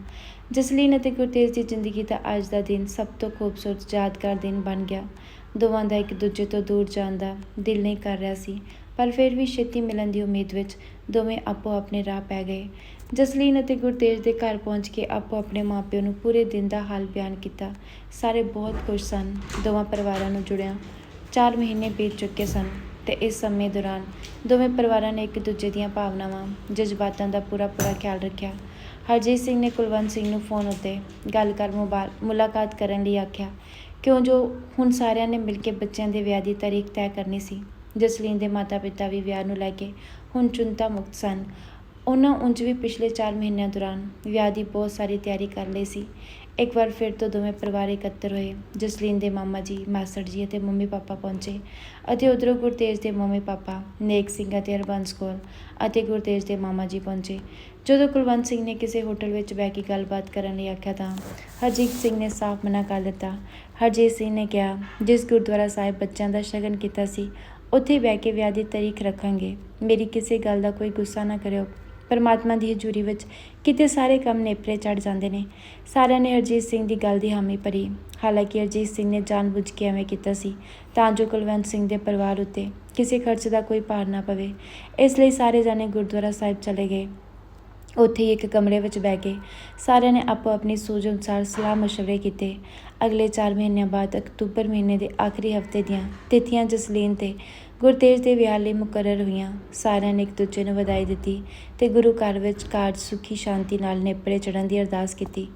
ਜਸਲੀਨ ਅਤੇ ਗੁਰਤੇਜ ਦੀ ਜ਼ਿੰਦਗੀ ਦਾ ਅੱਜ ਦਾ ਦਿਨ ਸਭ ਤੋਂ ਖੂਬਸੂਰਤ ਯਾਦਗਾਰ ਦਿਨ ਬਣ ਗਿਆ। ਦੋਵਾਂ ਦਾ ਇੱਕ ਦੂਜੇ ਤੋਂ ਦੂਰ ਜਾਣ ਦਾ ਦਿਲ ਨਹੀਂ ਕਰ ਰਿਹਾ ਸੀ, ਪਰ ਫਿਰ ਵੀ ਛੇਤੀ ਮਿਲਣ ਦੀ ਉਮੀਦ ਵਿੱਚ ਦੋਵੇਂ ਆਪੋ ਆਪਣੇ ਰਾਹ ਪੈ ਗਏ। ਜਸਲੀਨ ਅਤੇ ਗੁਰਤੇਜ ਦੇ ਘਰ ਪਹੁੰਚ ਕੇ ਆਪੋ ਆਪਣੇ ਮਾਪਿਆਂ ਨੂੰ ਪੂਰੇ ਦਿਨ ਦਾ ਹਾਲ ਬਿਆਨ ਕੀਤਾ। ਸਾਰੇ ਬਹੁਤ ਖੁਸ਼ ਸਨ, ਦੋਵਾਂ ਪਰਿਵਾਰਾਂ ਨੂੰ ਜੁੜਿਆ। 4 ਮਹੀਨੇ ਬੀਤ ਚੁੱਕੇ ਸਨ ਤੇ ਇਸ ਸਮੇਂ ਦੌਰਾਨ ਦੋਵੇਂ ਪਰਿਵਾਰਾਂ ਨੇ ਇੱਕ ਦੂਜੇ ਦੀਆਂ ਭਾਵਨਾਵਾਂ, ਜਜ਼ਬਾਤਾਂ ਦਾ ਪੂਰਾ ਪੂਰਾ ਖਿਆਲ ਰੱਖਿਆ। ਹਰਜੀਤ ਸਿੰਘ ਨੇ ਕੁਲਵੰਤ ਸਿੰਘ ਨੂੰ ਫੋਨ ਉੱਤੇ ਗੱਲ ਕਰ ਮੁਬਾ- ਮੁਲਾਕਾਤ ਕਰਨ ਲਈ ਆਖਿਆ, ਕਿਉਂ ਜੋ ਹੁਣ ਸਾਰਿਆਂ ਨੇ ਮਿਲ ਕੇ ਬੱਚਿਆਂ ਦੇ ਵਿਆਹ ਦੀ ਤਾਰੀਖ ਤੈਅ ਕਰਨੀ ਸੀ, ਜਸਲੀਨ ਦੇ ਮਾਤਾ-ਪਿਤਾ ਵੀ ਵਿਆਹ ਨੂੰ ਲੈ ਕੇ ਹੁਣ ਚਿੰਤਾ ਮੁਕਤ ਸਨ। ਉਹਨਾਂ ਉਂਝ ਵੀ ਪਿਛਲੇ 4 ਮਹੀਨਿਆਂ ਦੌਰਾਨ ਵਿਆਹ ਦੀ ਬਹੁਤ ਸਾਰੀ ਤਿਆਰੀ ਕਰ ਲਈ ਸੀ। ਇੱਕ ਵਾਰ ਫਿਰ ਤੋਂ ਦੋਵੇਂ ਪਰਿਵਾਰ ਇਕੱਤਰ ਹੋਏ। ਜਸਲੀਨ ਦੇ ਮਾਮਾ ਜੀ, ਮਾਸੜ ਜੀ ਅਤੇ ਮੰਮੀ ਪਾਪਾ ਪਹੁੰਚੇ ਅਤੇ ਉਧਰੋਂ ਗੁਰਤੇਜ ਦੇ ਮੰਮੀ ਪਾਪਾ, ਨੇਕ ਸਿੰਘ ਅਤੇ ਹਰਬੰਸ ਕੋਲ ਅਤੇ ਗੁਰਤੇਜ ਦੇ ਮਾਮਾ ਜੀ ਪਹੁੰਚੇ। ਜਦੋਂ ਕੁਲਵੰਤ ਸਿੰਘ ਨੇ ਕਿਸੇ ਹੋਟਲ ਵਿੱਚ ਬਹਿ ਕੇ ਗੱਲਬਾਤ ਕਰਨ ਲਈ ਆਖਿਆ ਤਾਂ ਹਰਜੀਤ ਸਿੰਘ ਨੇ ਸਾਫ਼ ਮਨਾ ਕਰ ਦਿੱਤਾ। ਹਰਜੀਤ ਸਿੰਘ ਨੇ ਕਿਹਾ, ਜਿਸ ਗੁਰਦੁਆਰਾ ਸਾਹਿਬ ਬੱਚਿਆਂ ਦਾ ਸ਼ਗਨ ਕੀਤਾ ਸੀ, ਉੱਥੇ ਹੀ ਬਹਿ ਕੇ ਵਿਆਹ ਦੀ ਤਾਰੀਖ ਰੱਖਾਂਗੇ। ਮੇਰੀ ਕਿਸੇ ਗੱਲ ਦਾ ਕੋਈ ਗੁੱਸਾ ਨਾ ਕਰਿਓ। ਪਰਮਾਤਮਾ ਦੀ ਹਜ਼ੂਰੀ ਵਿੱਚ ਕਿਤੇ ਸਾਰੇ ਕੰਮ ਨੇਪਰੇ ਚੜ ਜਾਂਦੇ ਨੇ। ਸਾਰਿਆਂ ਨੇ ਹਰਜੀਤ ਸਿੰਘ ਦੀ ਗੱਲ ਦੀ ਹਾਮੀ ਭਰੀ। ਹਾਲਾਂਕਿ ਹਰਜੀਤ ਸਿੰਘ ਨੇ ਜਾਣਬੁੱਝ ਕੇ ਐਵੇਂ ਕੀਤਾ ਸੀ, ਤਾਂ ਜੋ ਕੁਲਵੰਤ ਸਿੰਘ ਦੇ ਪਰਿਵਾਰ ਉੱਤੇ ਕਿਸੇ ਖਰਚ ਦਾ ਕੋਈ ਭਾਰ ਨਾ ਪਵੇ। ਇਸ ਲਈ ਸਾਰੇ ਜਾਣੇ ਗੁਰਦੁਆਰਾ ਸਾਹਿਬ ਚਲੇ ਗਏ। ਉੱਥੇ ਹੀ ਇੱਕ ਕਮਰੇ ਵਿੱਚ ਬਹਿ ਕੇ ਸਾਰਿਆਂ ਨੇ ਆਪੋ ਆਪਣੀ ਸੂਝ ਅਨੁਸਾਰ ਸਲਾਹ ਮਸ਼ਵਰੇ ਕੀਤੇ। ਅਗਲੇ 4 ਮਹੀਨਿਆਂ ਬਾਅਦ ਅਕਤੂਬਰ ਮਹੀਨੇ ਦੇ ਆਖਰੀ ਹਫ਼ਤੇ ਦੀਆਂ ਤਿਥੀਆਂ ਜਸਲੀਨ ਤੇ ਗੁਰਤੇਜ ਦੇ ਵਿਆਹ ਲਈ ਮੁਕਰਰ ਹੋਈਆਂ। ਸਾਰਿਆਂ ਨੇ ਇੱਕ ਦੂਜੇ ਨੂੰ ਵਧਾਈ ਦਿੱਤੀ ਤੇ ਗੁਰੂ ਘਰ ਵਿੱਚ ਕਾਰਜ, ਸੁਖੀ, ਸ਼ਾਂਤੀ ਨਾਲ ਨੇਪਰੇ ਚੜਨ ਦੀ ਅਰਦਾਸ ਕੀਤੀ।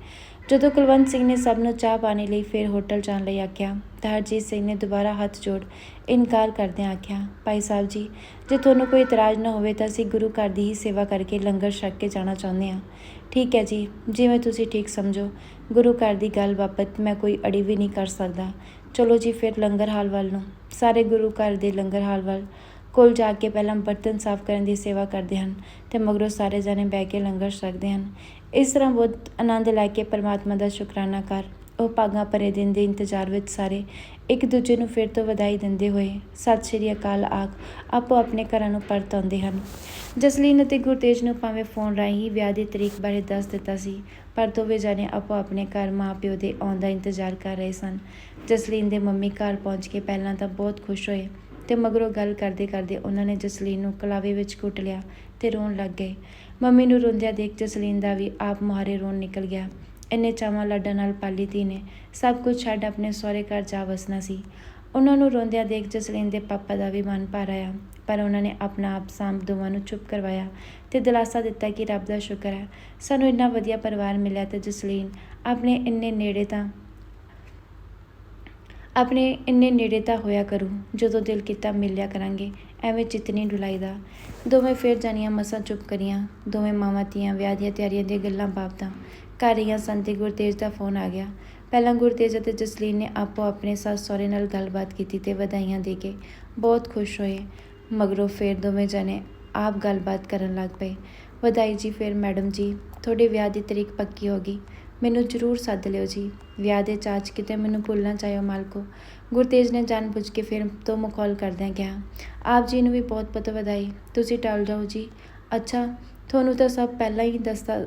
ਜਦੋਂ ਕੁਲਵੰਤ ਸਿੰਘ ਨੇ ਸਭ ਨੂੰ ਚਾਹ ਪਾਣੀ ਲਈ ਫਿਰ ਹੋਟਲ ਜਾਣ ਲਈ ਆਖਿਆ, ਤਾਂ ਹਰਜੀਤ ਸਿੰਘ ਨੇ ਦੁਬਾਰਾ ਹੱਥ ਜੋੜ ਇਨਕਾਰ ਕਰਦਿਆਂ ਆਖਿਆ, ਭਾਈ ਸਾਹਿਬ ਜੀ, ਜੇ ਤੁਹਾਨੂੰ ਕੋਈ ਇਤਰਾਜ਼ ਨਾ ਹੋਵੇ ਤਾਂ ਅਸੀਂ ਗੁਰੂ ਘਰ ਦੀ ਹੀ ਸੇਵਾ ਕਰਕੇ ਲੰਗਰ ਛਕ ਕੇ ਜਾਣਾ ਚਾਹੁੰਦੇ ਹਾਂ। ਠੀਕ ਹੈ ਜੀ, ਜਿਵੇਂ ਤੁਸੀਂ ਠੀਕ ਸਮਝੋ। ਗੁਰੂ ਘਰ ਦੀ ਗੱਲ ਬਾਬਤ ਮੈਂ ਕੋਈ ਅੜੀ ਵੀ ਨਹੀਂ ਕਰ ਸਕਦਾ। ਚਲੋ ਜੀ, ਫਿਰ ਲੰਗਰ ਹਾਲ ਵੱਲ ਨੂੰ। ਸਾਰੇ ਗੁਰੂ ਘਰ ਦੇ ਲੰਗਰ ਹਾਲ ਵੱਲ ਕੋਲ ਜਾ ਕੇ ਪਹਿਲਾਂ ਬਰਤਨ ਸਾਫ਼ ਕਰਨ ਦੀ ਸੇਵਾ ਕਰਦੇ ਹਨ ਤੇ ਮਗਰੋਂ ਸਾਰੇ ਜਣੇ ਬਹਿ ਕੇ ਲੰਗਰ ਛਕਦੇ ਹਨ। ਇਸ ਤਰ੍ਹਾਂ ਬਹੁਤ ਆਨੰਦ ਲੈ ਕੇ ਪਰਮਾਤਮਾ ਦਾ ਸ਼ੁਕਰਾਨਾ ਕਰ, ਉਹ ਭਾਗਾਂ ਭਰੇ ਦਿਨ ਦੇ ਇੰਤਜ਼ਾਰ ਵਿੱਚ ਸਾਰੇ ਇੱਕ ਦੂਜੇ ਨੂੰ ਫਿਰ ਤੋਂ ਵਧਾਈ ਦਿੰਦੇ ਹੋਏ ਸਤਿ ਸ਼੍ਰੀ ਅਕਾਲ ਆਖ ਆਪੋ ਆਪਣੇ ਘਰਾਂ ਨੂੰ ਪਰਤ ਆਉਂਦੇ ਹਨ। ਜਸਲੀਨ ਅਤੇ ਗੁਰਤੇਜ ਨੂੰ ਭਾਵੇਂ ਫੋਨ ਰਾਹੀਂ ਵਿਆਹ ਦੀ ਤਰੀਕ ਬਾਰੇ ਦੱਸ ਦਿੱਤਾ ਸੀ, ਪਰ ਦੋਵੇਂ ਜਾਣੇ ਆਪੋ ਆਪਣੇ ਘਰ ਮਾਂ-ਪਿਓ ਦੇ ਆਉਣ ਦਾ ਇੰਤਜ਼ਾਰ ਕਰ ਰਹੇ ਸਨ। ਜਸਲੀਨ ਦੇ ਮੰਮੀ ਘਰ ਪਹੁੰਚ ਕੇ ਪਹਿਲਾਂ ਤਾਂ ਬਹੁਤ ਖੁਸ਼ ਹੋਏ ਤੇ ਮਗਰੋਂ ਗੱਲ ਕਰਦੇ ਕਰਦੇ ਉਹਨਾਂ ਨੇ ਜਸਲੀਨ ਨੂੰ ਕਲਾਵੇ ਵਿੱਚ ਘੁੱਟ ਲਿਆ ਤੇ ਰੋਣ ਲੱਗ ਗਏ। ਮੰਮੀ ਨੂੰ ਰੋਂਦਿਆਂ ਦੇਖ ਜਸਲੀਨ ਦਾ ਵੀ ਆਪ ਮੁਹਾਰੇ ਰੋਣ ਨਿਕਲ ਗਿਆ। ਇੰਨੇ ਚਾਵਾਂ ਲਾਡਾਂ ਨਾਲ ਪਾਲੀ ਧੀ ਨੇ ਸਭ ਕੁਝ ਛੱਡ ਆਪਣੇ ਸਹੁਰੇ ਘਰ ਜਾ ਵਸਣਾ ਸੀ। ਉਹਨਾਂ ਨੂੰ ਰੋਂਦਿਆਂ ਦੇਖ ਜਸਲੀਨ ਦੇ ਪਾਪਾ ਦਾ ਵੀ ਮਨ ਭਰ ਆਇਆ, ਪਰ ਉਹਨਾਂ ਨੇ ਆਪਣਾ ਆਪ ਸਾਂਭ ਦੋਵਾਂ ਨੂੰ ਚੁੱਪ ਕਰਵਾਇਆ ਤੇ ਦਿਲਾਸਾ ਦਿੱਤਾ ਕਿ ਰੱਬ ਦਾ ਸ਼ੁਕਰ ਹੈ, ਸਾਨੂੰ ਇੰਨਾ ਵਧੀਆ ਪਰਿਵਾਰ ਮਿਲਿਆ ਤੇ ਜਸਲੀਨ ਆਪਣੇ ਇੰਨੇ ਨੇੜੇ ਤਾਂ ਆਪਣੇ ਇੰਨੇ ਨੇੜੇ ਤਾਂ ਹੋਇਆ ਕਰੂ, ਜਦੋਂ ਦਿਲ ਕੀਤਾ ਮਿਲਿਆ ਕਰਾਂਗੇ, ਐਵੇਂ ਚਿੱਤ ਨਹੀਂ ਡੁਲਾਈ ਦਾ ਦੋਵੇਂ ਫੇਰ ਜਾਣੀਆਂ ਮਸਾਂ ਚੁੱਪ ਕਰੀਆਂ, ਦੋਵੇਂ ਮਾਵਾਂ ਧੀਆਂ ਵਿਆਹ ਦੀਆਂ ਤਿਆਰੀਆਂ ਦੀਆਂ ਗੱਲਾਂ ਬਾਬਤਾਂ ਕਰ ਰਹੀਆਂ ਸਨ ਤੇ ਗੁਰਤੇਜ ਦਾ ਫੋਨ ਆ ਗਿਆ। ਪਹਿਲਾਂ ਗੁਰਤੇਜ ਅਤੇ ਜਸਲੀਨ ਨੇ ਆਪੋ ਆਪਣੇ ਸੱਸ ਸਹੁਰੇ ਨਾਲ ਗੱਲਬਾਤ ਕੀਤੀ ਤੇ ਵਧਾਈਆਂ ਦੇ ਕੇ ਬਹੁਤ ਖੁਸ਼ ਹੋਏ। ਮਗਰੋਂ ਫੇਰ ਦੋਵੇਂ ਜਣੇ ਆਪ ਗੱਲਬਾਤ ਕਰਨ ਲੱਗ ਪਏ। ਵਧਾਈ ਜੀ, ਫਿਰ ਮੈਡਮ ਜੀ, ਤੁਹਾਡੇ ਵਿਆਹ ਦੀ ਤਰੀਕ ਪੱਕੀ ਹੋ ਗਈ। ਮੈਨੂੰ ਜ਼ਰੂਰ ਸੱਦ ਲਿਓ ਜੀ। ਵਿਆਹ ਦੇ ਚਾਚ ਕਿਤੇ ਮੈਨੂੰ ਭੁੱਲ ਨਾ ਜਾਇਓ ਮਾਲਕੋ। ਗੁਰਤੇਜ ਨੇ ਜਾਣਬੁੱਝ ਕੇ ਫਿਰ ਤੋਂ ਮਖੌਲ ਕਰਦਿਆਂ ਕਿਹਾ, ਆਪ ਜੀ ਨੂੰ ਵੀ ਬਹੁਤ ਬਹੁਤ ਵਧਾਈ। ਤੁਸੀਂ ਟਲ ਜਾਓ ਜੀ। ਅੱਛਾ, ਤੁਹਾਨੂੰ ਤਾਂ ਸਭ ਪਹਿਲਾਂ ਹੀ ਦੱਸਦਾ,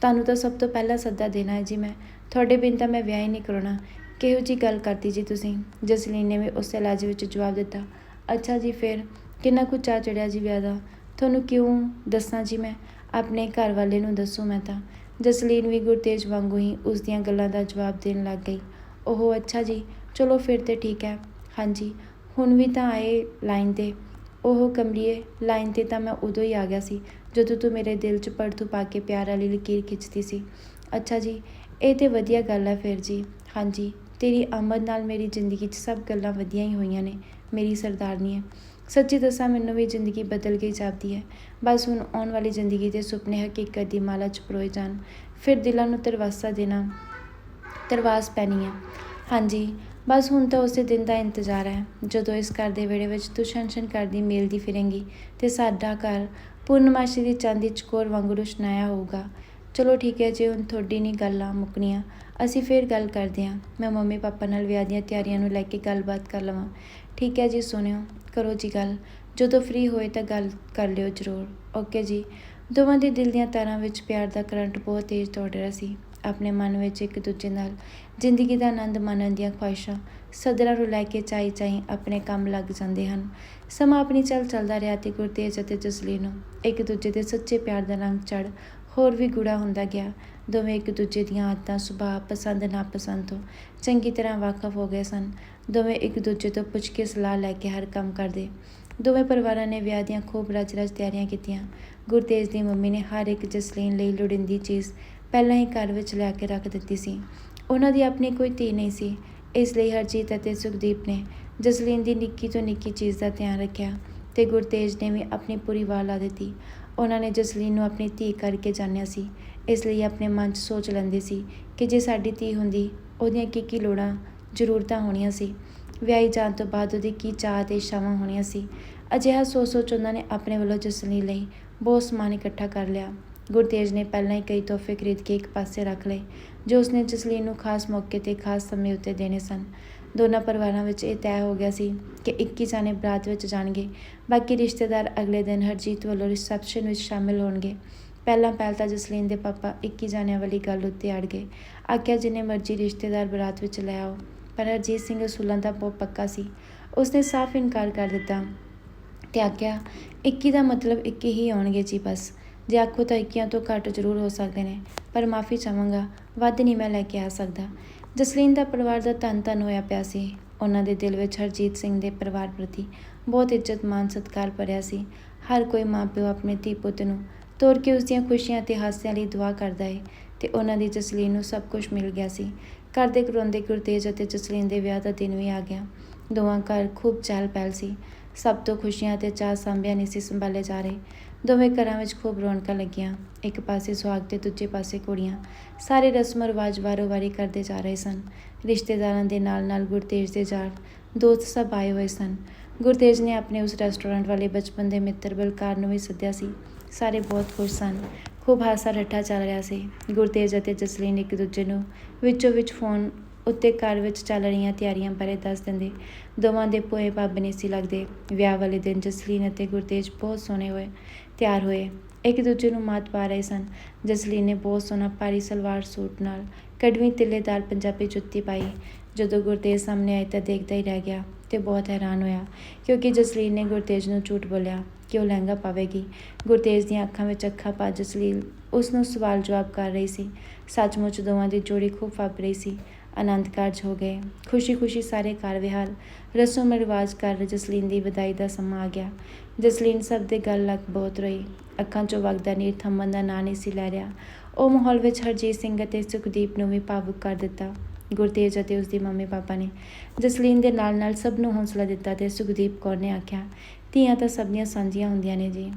ਤੁਹਾਨੂੰ ਤਾਂ ਸਭ ਤੋਂ ਪਹਿਲਾਂ ਸੱਦਾ ਦੇਣਾ ਹੈ ਜੀ ਮੈਂ। ਤੁਹਾਡੇ ਬਿਨ ਤਾਂ ਮੈਂ ਵਿਆਹ ਹੀ ਨਹੀਂ ਕਰਾਉਣਾ। ਕਿਹੋ ਜੀ ਗੱਲ ਕਰਤੀ ਜੀ ਤੁਸੀਂ ਜਸਲੀਨ ਨੇ ਵੀ ਉਸੇ ਲਾਜ ਵਿੱਚ ਜਵਾਬ ਦਿੱਤਾ। ਅੱਛਾ ਜੀ, ਫਿਰ ਕਿੰਨਾ ਕੁ ਚਾਅ ਚੜਿਆ ਜੀ ਵਿਆਹ ਦਾ? ਤੁਹਾਨੂੰ ਕਿਉਂ ਦੱਸਾਂ ਜੀ ਮੈਂ? ਆਪਣੇ ਘਰ ਵਾਲੇ ਨੂੰ ਦੱਸੋ ਮੈਂ ਤਾਂ। ਜਸਲੀਨ ਵੀ ਗੁਰਤੇਜ ਵਾਂਗੂ ਹੀ ਉਸ ਦੀਆਂ ਗੱਲਾਂ ਦਾ ਜਵਾਬ ਦੇਣ ਲੱਗ ਗਈ। ਉਹ ਅੱਛਾ ਜੀ, ਚਲੋ ਫਿਰ ਤੇ ਠੀਕ ਹੈ। ਹਾਂਜੀ, ਹੁਣ ਵੀ ਤਾਂ ਆਏ ਲਾਈਨ ਤੇ। ਉਹ ਕਮਲੀਏ ਲਾਈਨ ਤੇ ਤਾਂ ਮੈਂ ਉਦੋਂ ਹੀ ਆ ਗਿਆ ਸੀ, ਜਦੋਂ ਤੂੰ ਮੇਰੇ ਦਿਲ 'ਚ ਪੜਤੂ ਪਾ ਕੇ ਪਿਆਰ ਵਾਲੀ ਲਕੀਰ ਖਿੱਚਦੀ ਸੀ। ਅੱਛਾ ਜੀ, ਇਹ ਤੇ ਵਧੀਆ ਗੱਲ ਹੈ ਫਿਰ ਜੀ। ਹਾਂਜੀ, ਤੇਰੀ ਆਮਦ ਨਾਲ ਮੇਰੀ ਜ਼ਿੰਦਗੀ 'ਚ ਸਭ ਗੱਲਾਂ ਵਧੀਆ ਹੀ ਹੋਈਆਂ ਨੇ, ਮੇਰੀ ਸਰਦਾਰਨੀ ਹੈ। ਸੱਚੀ ਦੱਸਾਂ, ਮੈਨੂੰ ਵੀ ਜ਼ਿੰਦਗੀ ਬਦਲ ਗਈ ਜਾਪਦੀ ਹੈ। ਬਸ ਹੁਣ ਆਉਣ ਵਾਲੀ ਜ਼ਿੰਦਗੀ ਦੇ ਸੁਪਨੇ ਹਕੀਕਤ ਦੀ ਮਾਲਾ 'ਚ ਪਰੋਏ ਜਾਣ। ਫਿਰ ਦਿਲਾਂ ਨੂੰ ਤਰਵਾਸਾ ਦੇਣਾ, ਤਰਵਾਸ ਪੈਣੀ ਹੈ। ਹਾਂਜੀ, ਬਸ ਹੁਣ ਤਾਂ ਉਸੇ ਦਿਨ ਦਾ ਇੰਤਜ਼ਾਰ ਹੈ। ਜਦੋਂ ਇਸ ਘਰ ਦੇ ਵਿਹੜੇ ਵਿੱਚ ਤੂੰ ਛਣ-ਛਣ ਕਰਦੀ ਮੇਲਦੀ ਫਿਰੇਂਗੀ ਤੇ ਸਾਡਾ ਘਰ ਪੂਰਨਮਾਸ਼ੀ ਦੀ ਚਾਂਦੀ ਚਕੋਰ ਵਾਂਗੂ ਰੁਸ਼ਨਾਇਆ ਹੋਊਗਾ। ਚਲੋ ਠੀਕ ਹੈ, ਜੀ ਹੁਣ ਤੁਹਾਡੀ ਨਹੀਂ ਗੱਲਾਂ ਮੁੱਕਣੀਆਂ ਅਸੀਂ ਫਿਰ ਗੱਲ ਕਰਦੇ ਹਾਂ। ਮੈਂ ਮੰਮੀ ਪਾਪਾ ਨਾਲ ਵਿਆਹ ਦੀਆਂ ਤਿਆਰੀਆਂ ਨੂੰ ਲੈ ਕੇ ਗੱਲਬਾਤ ਕਰ ਲਵਾਂ। ਠੀਕ ਹੈ ਜੀ, ਸੁਣਿਓ। ਕਰੋ ਜੀ ਗੱਲ। ਜਦੋਂ ਫ੍ਰੀ ਹੋਏ ਤਾਂ ਗੱਲ ਕਰ ਲਿਓ ਜ਼ਰੂਰ। ਓਕੇ ਜੀ। ਦੋਵਾਂ ਦੇ ਦਿਲ ਦੀਆਂ ਤਾਰਾਂ ਵਿੱਚ ਪਿਆਰ ਦਾ ਕਰੰਟ ਬਹੁਤ ਤੇਜ਼ ਦੌੜ ਰਿਹਾ ਸੀ। ਆਪਣੇ ਮਨ ਵਿੱਚ ਇੱਕ ਦੂਜੇ ਨਾਲ ਜ਼ਿੰਦਗੀ ਦਾ ਆਨੰਦ ਮਾਣਨ ਦੀਆਂ ਖੁਆਇਸ਼ਾਂ ਸਦਰਾਂ ਨੂੰ ਲੈ ਕੇ ਚਾਈ ਚਾਈ ਆਪਣੇ ਕੰਮ ਲੱਗ ਜਾਂਦੇ ਹਨ। ਸਮਾਂ ਆਪਣੀ ਚੱਲ ਚੱਲਦਾ ਰਿਹਾ ਤੇ ਗੁਰਤੇਜ ਅਤੇ ਜਸਲੀਨ ਨੂੰ ਇੱਕ ਦੂਜੇ ਦੇ ਸੱਚੇ ਪਿਆਰ ਦਾ ਰੰਗ ਚੜ ਹੋਰ ਵੀ ਗੂੜਾ ਹੁੰਦਾ ਗਿਆ। ਦੋਵੇਂ ਇੱਕ ਦੂਜੇ ਦੀਆਂ ਆਦਤਾਂ, ਸੁਭਾਅ, ਪਸੰਦ, ਨਾਪਸੰਦ ਤੋਂ ਚੰਗੀ ਤਰ੍ਹਾਂ ਵਾਕਫ ਹੋ ਗਏ ਸਨ। ਦੋਵੇਂ ਇੱਕ ਦੂਜੇ ਤੋਂ ਪੁੱਛ ਕੇ ਸਲਾਹ ਲੈ ਕੇ ਹਰ ਕੰਮ ਕਰਦੇ। ਦੋਵੇਂ ਪਰਿਵਾਰਾਂ ਨੇ ਵਿਆਹ ਦੀਆਂ ਖੂਬ ਰਚ-ਰਚ ਤਿਆਰੀਆਂ ਕੀਤੀਆਂ। ਗੁਰਤੇਜ ਦੀ ਮੰਮੀ ਨੇ ਹਰ ਇੱਕ ਜਸਲੀਨ ਲਈ ਲੋੜੀਂਦੀ ਚੀਜ਼ ਪਹਿਲਾਂ ਹੀ ਘਰ ਵਿੱਚ ਲਿਆ ਕੇ ਰੱਖ ਦਿੱਤੀ ਸੀ। ਉਹਨਾਂ ਦੀ ਆਪਣੀ ਕੋਈ ਧੀ ਨਹੀਂ ਸੀ। ਇਸ ਲਈ ਹਰਜੀਤ ਅਤੇ ਸੁਖਦੀਪ ਨੇ ਜਸਲੀਨ ਦੀ ਨਿੱਕੀ ਤੋਂ ਨਿੱਕੀ ਚੀਜ਼ ਦਾ ਧਿਆਨ ਰੱਖਿਆ ਤੇ ਗੁਰਤੇਜ ਨੇ ਵੀ ਆਪਣੀ ਪੂਰੀ ਵਾਹ ਲਾ ਦਿੱਤੀ। ਉਹਨਾਂ ਨੇ ਜਸਲੀਨ ਨੂੰ ਆਪਣੀ ਧੀ ਕਰਕੇ ਜਾਣਿਆ ਸੀ। ਇਸ ਲਈ ਆਪਣੇ ਮਨ 'ਚ ਸੋਚ ਲੈਂਦੇ ਸੀ ਕਿ ਜੇ ਸਾਡੀ ਧੀ ਹੁੰਦੀ, ਉਹਦੀਆਂ ਕੀ ਕੀ ਲੋੜਾਂ, ਜ਼ਰੂਰਤਾਂ ਹੋਣੀਆਂ ਸੀ। ਵਿਆਹੀ ਜਾਣ ਤੋਂ ਬਾਅਦ ਉਹਦੀ ਕੀ ਚਾਹ ਤੇ ਇੱਛਾਵਾਂ ਹੋਣੀਆਂ ਸੀ। ਅਜਿਹਾ ਸੋਚ ਸੋਚ ਉਹਨਾਂ ਨੇ ਆਪਣੇ ਵੱਲੋਂ ਜਸਲੀਨ ਲਈ ਬਹੁਤ ਸਮਾਨ ਇਕੱਠਾ ਕਰ ਲਿਆ। ਗੁਰਤੇਜ ਨੇ ਪਹਿਲਾਂ ਹੀ ਕਈ ਤੋਹਫੇ ਖਰੀਦ ਕੇ ਇੱਕ ਪਾਸੇ ਰੱਖ ਲਏ, ਜੋ ਉਸਨੇ ਜਸਲੀਨ ਨੂੰ ਖਾਸ ਮੌਕੇ ਤੇ ਖਾਸ ਸਮੇਂ ਉੱਤੇ ਦੇਣੇ ਸਨ। ਦੋਨਾਂ ਪਰਿਵਾਰਾਂ ਵਿੱਚ ਇਹ ਤੈਅ ਹੋ ਗਿਆ ਸੀ ਕਿ 21 ਜਾਣੇ ਬਰਾਤ ਵਿੱਚ ਜਾਣਗੇ। ਬਾਕੀ ਰਿਸ਼ਤੇਦਾਰ ਅਗਲੇ ਦਿਨ ਹਰਜੀਤ ਵੱਲੋਂ ਰਿਸੈਪਸ਼ਨ ਵਿੱਚ ਸ਼ਾਮਿਲ ਹੋਣਗੇ। ਪਹਿਲਾਂ ਪਹਿਲ ਤਾਂ ਜਸਲੀਨ ਦੇ ਪਾਪਾ 21 ਜਾਣਿਆਂ ਵਾਲੀ ਗੱਲ ਉੱਤੇ ਅੜ ਗਏ। ਆਖਿਆ, ਜਿੰਨੇ ਮਰਜ਼ੀ ਰਿਸ਼ਤੇਦਾਰ ਬਰਾਤ ਵਿੱਚ ਲੈ ਆਓ, ਪਰ ਹਰਜੀਤ ਸਿੰਘ ਅਸੂਲਾਂ ਦਾ ਬਹੁਤ ਪੱਕਾ ਸੀ। ਉਸਨੇ ਸਾਫ਼ ਇਨਕਾਰ ਕਰ ਦਿੱਤਾ ਤੇ ਆਖਿਆ 21 ਦਾ ਮਤਲਬ 21 ਹੀ ਆਉਣਗੇ ਜੀ ਬਸ। ਜੇ ਆਖੋ ਤਾਂ 21 ਤੋਂ ਘੱਟ ਜ਼ਰੂਰ ਹੋ ਸਕਦੇ ਨੇ, ਪਰ ਮਾਫੀ ਚਾਹਾਂਗਾ, ਵੱਧ ਨਹੀਂ ਮੈਂ ਲੈ ਕੇ ਆ ਸਕਦਾ। ਜਸਲੀਨ ਦਾ ਪਰਿਵਾਰ ਦਾ ਤਨ ਤਨ ਹੋਇਆ ਪਿਆ ਸੀ। ਉਹਨਾਂ ਦੇ ਦਿਲ ਵਿੱਚ ਹਰਜੀਤ ਸਿੰਘ ਦੇ ਪਰਿਵਾਰ ਪ੍ਰਤੀ ਬਹੁਤ ਇੱਜ਼ਤ ਮਾਨ ਸਤਿਕਾਰ ਭਰਿਆ ਸੀ। ਹਰ ਕੋਈ ਮਾਪਿਓ ਆਪਣੇ ਧੀ ਪੁੱਤ ਨੂੰ ਤੋਰ ਕੇ ਉਸ ਦੀਆਂ ਖੁਸ਼ੀਆਂ ਤੇ ਹਾਸਿਆਂ ਲਈ ਦੁਆ ਕਰਦਾ ਹੈ ਤੇ ਉਹਨਾਂ ਦੀ ਜਸਲੀਨ ਨੂੰ ਸਭ ਕੁਝ ਮਿਲ ਗਿਆ ਸੀ। ਘਰ ਦੇ ਕਰੋਂਦੇ ਗੁਰਤੇਜ ਅਤੇ ਜਸਲੀਨ ਦੇ ਵਿਆਹ ਦਾ ਦਿਨ ਵੀ ਆ ਗਿਆ। ਦੋਵਾਂ ਘਰ ਖੂਬ ਚਹਿਲ ਪਹਿਲ ਸੀ। ਸਭ ਤੋਂ ਖੁਸ਼ੀਆਂ ਤੇ ਚਾਹ ਸਾਂਭਿਆ ਨਹੀਂ ਸੀ ਸੰਭਾਲੇ ਜਾ ਰਹੇ। ਦੋਵੇਂ ਘਰਾਂ ਵਿੱਚ ਖੂਬ ਰੌਣਕਾਂ ਲੱਗੀਆਂ। ਇੱਕ ਪਾਸੇ ਸੁਹਾਗ ਤੇ ਦੂਜੇ ਪਾਸੇ ਕੁੜੀਆਂ। ਸਾਰੇ ਰਸਮ ਰਿਵਾਜ ਵਾਰੋ-ਵਾਰੀ ਕਰਦੇ ਜਾ ਰਹੇ ਸਨ। ਰਿਸ਼ਤੇਦਾਰਾਂ ਦੇ ਨਾਲ-ਨਾਲ ਗੁਰਤੇਜ ਦੇ ਯਾਰ ਦੋਸਤ ਸਭ ਆਏ ਹੋਏ ਸਨ। ਗੁਰਤੇਜ ਨੇ ਆਪਣੇ ਉਸ ਰੈਸਟੋਰੈਂਟ ਵਾਲੇ ਬਚਪਨ ਦੇ ਮਿੱਤਰ ਬਲਕਾਰ ਨੂੰ ਵੀ ਸੱਦਿਆ ਸੀ। ਸਾਰੇ ਬਹੁਤ ਖੁਸ਼ ਸਨ। ਖੂਬ ਹਾਸਾ ਰੱਠਾ ਚੱਲ ਰਿਹਾ ਸੀ। ਗੁਰਤੇਜ ਅਤੇ ਜਸਲੀਨ ਇੱਕ ਦੂਜੇ ਨੂੰ ਵਿੱਚੋਂ ਵਿੱਚ ਫੋਨ ਉੱਤੇ ਘਰ ਵਿੱਚ ਚੱਲ ਰਹੀਆਂ ਤਿਆਰੀਆਂ ਬਾਰੇ ਦੱਸ ਦਿੰਦੇ। ਦੋਵਾਂ ਦੇ ਪੋਏ ਪੱਬ ਨਹੀਂ ਸੀ ਲੱਗਦੇ। ਵਿਆਹ ਵਾਲੇ ਦਿਨ ਜਸਲੀਨ ਅਤੇ ਗੁਰਤੇਜ ਬਹੁਤ ਸੋਹਣੇ ਹੋਏ, ਤਿਆਰ ਹੋਏ। ਇੱਕ ਦੂਜੇ ਨੂੰ ਮਾਤ ਪਾ ਰਹੇ ਸਨ। ਜਸਲੀਨ ਨੇ ਬਹੁਤ ਸੋਹਣਾ ਭਾਰੀ ਸਲਵਾਰ ਸੂਟ ਨਾਲ ਕੜਵੀਂ ਤਿੱਲੇਦਾਰ ਪੰਜਾਬੀ ਜੁੱਤੀ ਪਾਈ। ਜਦੋਂ ਗੁਰਤੇਜ ਸਾਹਮਣੇ ਆਈ ਤਾਂ ਦੇਖਦਾ ਹੀ ਰਹਿ ਗਿਆ ਤੇ ਬਹੁਤ ਹੈਰਾਨ ਹੋਇਆ, ਕਿਉਂਕਿ ਜਸਲੀਨ ਨੇ ਗੁਰਤੇਜ ਨੂੰ ਝੂਠ ਬੋਲਿਆ ਕਿ ਉਹ ਲਹਿੰਗਾ ਪਾਵੇਗੀ। ਗੁਰਤੇਜ ਦੀਆਂ ਅੱਖਾਂ ਵਿੱਚ ਅੱਖਾਂ ਪਾ ਜਸਲੀਨ ਉਸ ਨੂੰ ਸਵਾਲ ਜਵਾਬ ਕਰ ਰਹੀ ਸੀ। ਸੱਚਮੁੱਚ ਦੋਵਾਂ ਦੀ ਜੋੜੀ ਖੂਬ ਫੱਬ ਰਹੀ ਸੀ। ਆਨੰਦ ਕਾਰਜ ਹੋ ਗਏ। ਖੁਸ਼ੀ-ਖੁਸ਼ੀ ਸਾਰੇ ਕਾਰ ਵਿਹਾਰ ਰਸਮ ਰਿਵਾਜ ਕਰ ਜਸਲੀਨ ਦੀ ਵਿਦਾਈ ਦਾ ਸਮਾਂ ਆ ਗਿਆ। ਜਸਲੀਨ ਸਭ ਦੇ ਗੱਲ ਲੱਗ ਬਹੁਤ ਰਹੀ ਅੱਖਾਂ 'ਚੋਂ ਵਗਦਾ ਨੀਰ ਥੰਮਣ ਦਾ ਨਾਂ ਨਹੀਂ ਸੀ ਲੈ ਰਿਹਾ। ਉਹ ਮਾਹੌਲ ਵਿੱਚ ਹਰਜੀਤ ਸਿੰਘ ਅਤੇ ਸੁਖਦੀਪ ਨੂੰ ਵੀ ਭਾਵੁਕ ਕਰ ਦਿੱਤਾ। ਗੁਰਤੇਜ ਅਤੇ ਉਸ ਦੀ ਮੰਮੀ ਪਾਪਾ ਨੇ ਜਸਲੀਨ ਦੇ ਨਾਲ-ਨਾਲ ਸਭ ਨੂੰ ਹੌਸਲਾ ਦਿੱਤਾ ਤੇ ਸੁਖਦੀਪ ਕੌਰ ਨੇ ਆਖਿਆ, ਧੀਆਂ ਤਾਂ ਸਭ ਦੀਆਂ ਸਾਂਝੀਆਂ ਹੁੰਦੀਆਂ ਨੇ ਜੀ।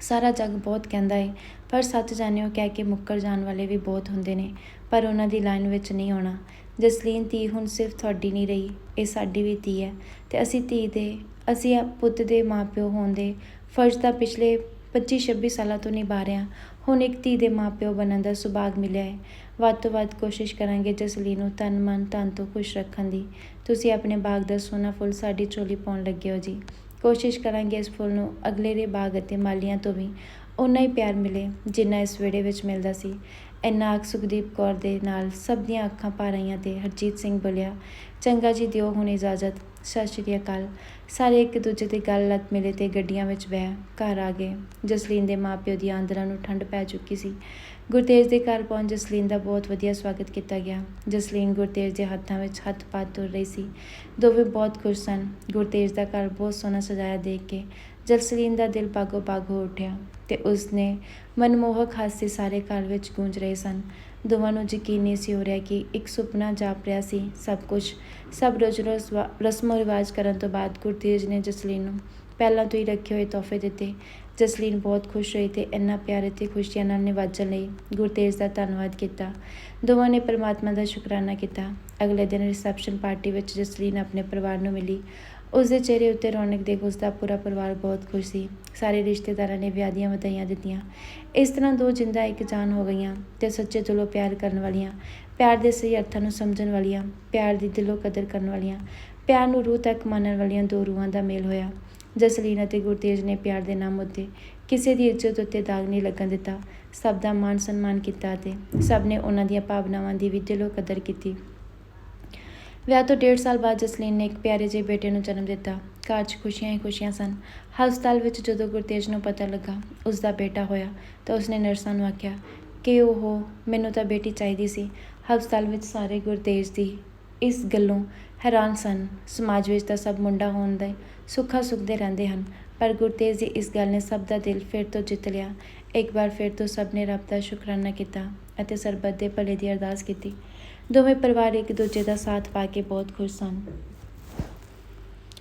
ਸਾਰਾ ਜੱਗ ਬਹੁਤ ਕਹਿੰਦਾ ਏ, ਪਰ ਸੱਚ ਜਾਣਿਓ ਕਹਿ ਕੇ ਮੁੱਕਰ ਜਾਣ ਵਾਲੇ ਵੀ ਬਹੁਤ ਹੁੰਦੇ ਨੇ, ਪਰ ਉਹਨਾਂ ਦੀ ਲਾਈਨ ਵਿੱਚ ਨਹੀਂ ਆਉਣਾ। ਜਸਲੀਨ ਧੀ ਹੁਣ ਸਿਰਫ ਤੁਹਾਡੀ ਨਹੀਂ ਰਹੀ, ਇਹ ਸਾਡੀ ਵੀ ਧੀ ਹੈ ਤੇ ਅਸੀਂ ਧੀ ਦੇ, ਅਸੀਂ ਪੁੱਤ ਦੇ ਮਾਪਿਓ ਹੋਣ ਦੇ ਫਰਜ਼ ਤਾਂ ਪਿਛਲੇ 25-26 ਸਾਲਾਂ ਤੋਂ ਨਿਭਾ ਰਹੇ ਹਾਂ। ਹੁਣ ਇੱਕ ਧੀ ਦੇ ਮਾਪਿਓ ਬਣਨ ਦਾ ਸੁਭਾਗ ਮਿਲਿਆ ਹੈ ਵੱਧ ਤੋਂ ਵੱਧ ਕੋਸ਼ਿਸ਼ ਕਰਾਂਗੇ ਜਸਲੀਨ ਨੂੰ ਤਨ ਮਨ ਤਨ ਤੋਂ ਖੁਸ਼ ਰੱਖਣ ਦੀ। ਤੁਸੀਂ ਆਪਣੇ ਬਾਗ ਦਾ ਸੋਨਾ ਫੁੱਲ ਸਾਡੀ ਝੋਲੀ ਪਾਉਣ ਲੱਗੇ ਹੋ ਜੀ। ਕੋਸ਼ਿਸ਼ ਕਰਾਂਗੇ ਇਸ ਫੁੱਲ ਨੂੰ ਅਗਲੇ ਦੇ ਬਾਗ ਅਤੇ ਮਾਲੀਆਂ ਤੋਂ ਵੀ ਉਨਾ ਹੀ ਪਿਆਰ ਮਿਲੇ, ਜਿੰਨਾ ਇਸ ਵਿਹੜੇ ਵਿੱਚ ਮਿਲਦਾ ਸੀ। ਇੰਨਾ ਆਖ ਸੁਖਦੀਪ ਕੌਰ ਦੇ ਨਾਲ ਸਭ ਦੀਆਂ ਅੱਖਾਂ ਪਾ ਰਹੀਆਂ ਤੇ ਹਰਜੀਤ ਸਿੰਘ ਬੋਲਿਆ, ਚੰਗਾ ਜੀ ਦਿਓ ਹੁਣ ਇਜਾਜ਼ਤ। ਸਤਿ ਸ਼੍ਰੀ ਅਕਾਲ। ਸਾਰੇ ਇੱਕ ਦੂਜੇ 'ਤੇ ਗੱਲ ਲੱਗ ਮਿਲੇ ਤੇ ਗੱਡੀਆਂ ਵਿੱਚ ਬਹਿ ਘਰ ਆ ਗਏ। ਜਸਲੀਨ ਦੇ ਮਾਪਿਓ ਦੀ ਆਂਦਰਾਂ ਨੂੰ ਠੰਡ ਪੈ ਚੁੱਕੀ ਸੀ। ਗੁਰਤੇਜ ਦੇ ਘਰ ਪਹੁੰਚ ਜਸਲੀਨ ਦਾ ਬਹੁਤ ਵਧੀਆ ਸਵਾਗਤ ਕੀਤਾ ਗਿਆ। ਜਸਲੀਨ ਗੁਰਤੇਜ ਦੇ ਹੱਥਾਂ ਵਿੱਚ ਹੱਥ ਪਾ ਤੁਰ ਰਹੀ ਸੀ। ਦੋਵੇਂ ਬਹੁਤ ਖੁਸ਼ ਸਨ। ਗੁਰਤੇਜ ਦਾ ਘਰ ਬਹੁਤ ਸੋਹਣਾ ਸਜਾਇਆ ਦੇਖ ਕੇ ਜਸਲੀਨ ਦਾ ਦਿਲ ਬਾਗੋ ਬਾਗ ਹੋ ਉੱਠਿਆ ਤੇ ਉਸਨੇ ਮਨਮੋਹਕ ਹਾਸੇ ਸਾਰੇ ਘਰ ਵਿੱਚ ਗੂੰਜ ਰਹੇ ਸਨ। ਦੋਵਾਂ ਨੂੰ ਯਕੀਨ ਨਹੀਂ ਸੀ ਹੋ ਰਿਹਾ ਕਿ ਇੱਕ ਸੁਪਨਾ ਜਾਪ ਰਿਹਾ ਸੀ। ਸਭ ਕੁਝ ਸਭ ਰੋਜ਼ ਰੋਜ਼ ਰਸਮੋ ਰਿਵਾਜ ਕਰਨ ਤੋਂ ਬਾਅਦ ਗੁਰਤੇਜ ਨੇ ਜਸਲੀਨ ਨੂੰ ਪਹਿਲਾਂ ਤੋਂ ਹੀ ਰੱਖੇ ਹੋਏ ਤੋਹਫੇ ਦਿੱਤੇ। ਜਸਲੀਨ ਬਹੁਤ ਖੁਸ਼ ਹੋਈ ਤੇ ਇੰਨਾ ਪਿਆਰ ਅਤੇ ਖੁਸ਼ੀਆਂ ਨਾਲ ਨਿਵਾਜਣ ਲਈ ਗੁਰਤੇਜ ਦਾ ਧੰਨਵਾਦ ਕੀਤਾ। ਦੋਵਾਂ ਨੇ ਪਰਮਾਤਮਾ ਦਾ ਸ਼ੁਕਰਾਨਾ ਕੀਤਾ। ਅਗਲੇ ਦਿਨ ਰਿਸੈਪਸ਼ਨ ਪਾਰਟੀ ਵਿੱਚ ਜਸਲੀਨ ਆਪਣੇ ਪਰਿਵਾਰ ਨੂੰ ਮਿਲੀ। ਉਸ ਦੇ ਚਿਹਰੇ ਉੱਤੇ ਰੌਣਕ ਦੇਖ ਉਸ ਦਾ ਪੂਰਾ ਪਰਿਵਾਰ ਬਹੁਤ ਖੁਸ਼ ਸੀ। ਸਾਰੇ ਰਿਸ਼ਤੇਦਾਰਾਂ ਨੇ ਵਿਆਹ ਦੀਆਂ ਵਧਾਈਆਂ ਦਿੱਤੀਆਂ। ਇਸ ਤਰ੍ਹਾਂ ਦੋ ਜਿੰਦਾ ਇੱਕ ਜਾਨ ਹੋ ਗਈਆਂ ਤੇ ਸੱਚੇ ਦਿਲੋਂ ਪਿਆਰ ਕਰਨ ਵਾਲੀਆਂ, ਪਿਆਰ ਦੇ ਸਹੀ ਅਰਥਾਂ ਨੂੰ ਸਮਝਣ ਵਾਲੀਆਂ, ਪਿਆਰ ਦੀ ਦਿਲੋਂ ਕਦਰ ਕਰਨ ਵਾਲੀਆਂ, ਪਿਆਰ ਨੂੰ ਰੂਹ ਤੱਕ ਮੰਨਣ ਵਾਲੀਆਂ ਦੋ ਰੂਹਾਂ ਦਾ ਮੇਲ ਹੋਇਆ। ਜਸਲੀਨ ਅਤੇ ਗੁਰਤੇਜ ਨੇ ਪਿਆਰ ਦੇ ਨਾਮ ਉੱਤੇ ਕਿਸੇ ਦੀ ਇੱਜ਼ਤ ਉੱਤੇ ਦਾਗ ਨਹੀਂ ਲੱਗਣ ਦਿੱਤਾ। ਸਭ ਦਾ ਮਾਣ ਸਨਮਾਨ ਕੀਤਾ ਅਤੇ ਸਭ ਨੇ ਉਹਨਾਂ ਦੀਆਂ ਭਾਵਨਾਵਾਂ ਦੀ ਵੀ ਦਿਲੋਂ ਕਦਰ ਕੀਤੀ। ਵਿਆਹ ਤੋਂ ਡੇਢ ਸਾਲ ਬਾਅਦ ਜਸਲੀਨ ਨੇ ਇੱਕ ਪਿਆਰੇ ਜਿਹੇ ਬੇਟੇ ਨੂੰ ਜਨਮ ਦਿੱਤਾ। ਘਰ 'ਚ ਖੁਸ਼ੀਆਂ ਹੀ ਖੁਸ਼ੀਆਂ ਸਨ। ਹਸਪਤਾਲ ਵਿੱਚ ਜਦੋਂ ਗੁਰਤੇਜ ਨੂੰ ਪਤਾ ਲੱਗਾ ਉਸ ਦਾ ਬੇਟਾ ਹੋਇਆ ਤਾਂ ਉਸਨੇ ਨਰਸਾਂ ਨੂੰ ਆਖਿਆ ਕਿ ਉਹ ਮੈਨੂੰ ਤਾਂ ਬੇਟੀ ਚਾਹੀਦੀ ਸੀ। ਹਸਪਤਾਲ ਵਿੱਚ ਸਾਰੇ ਗੁਰਤੇਜ ਦੀ ਇਸ ਗੱਲੋਂ ਹੈਰਾਨ ਸਨ। ਸਮਾਜ ਵਿੱਚ ਤਾਂ ਸਭ ਮੁੰਡਾ ਹੋਣ ਦੇ ਸੁੱਖਾ ਸੁੱਖਦੇ ਰਹਿੰਦੇ ਹਨ, ਪਰ ਗੁਰਤੇਜ ਦੀ ਇਸ ਗੱਲ ਨੇ ਸਭ ਦਾ ਦਿਲ ਫਿਰ ਤੋਂ ਜਿੱਤ ਲਿਆ। ਇੱਕ ਵਾਰ ਫਿਰ ਤੋਂ ਸਭ ਨੇ ਰੱਬ ਦਾ ਸ਼ੁਕਰਾਨਾ ਕੀਤਾ ਅਤੇ ਸਰਬੱਤ ਦੇ ਭਲੇ ਦੀ ਅਰਦਾਸ ਕੀਤੀ। ਦੋਵੇਂ ਪਰਿਵਾਰ ਇੱਕ ਦੂਜੇ ਦਾ ਸਾਥ ਪਾ ਕੇ ਬਹੁਤ ਖੁਸ਼ ਸਨ।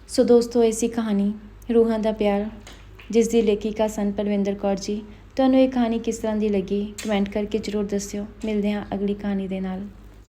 ਸੋ ਦੋਸਤੋ, ਇਹ ਸੀ ਕਹਾਣੀ ਰੂਹਾਂ ਦਾ ਪਿਆਰ, ਜਿਸ ਦੀ ਲੇਖਿਕਾ ਸਨ ਪਰਵਿੰਦਰ ਕੌਰ ਜੀ। ਤੁਹਾਨੂੰ ਇਹ ਕਹਾਣੀ ਕਿਸ ਤਰ੍ਹਾਂ ਦੀ ਲੱਗੀ? ਕਮੈਂਟ ਕਰਕੇ ਜ਼ਰੂਰ ਦੱਸਿਓ। ਮਿਲਦੇ ਹਾਂ ਅਗਲੀ ਕਹਾਣੀ ਦੇ ਨਾਲ।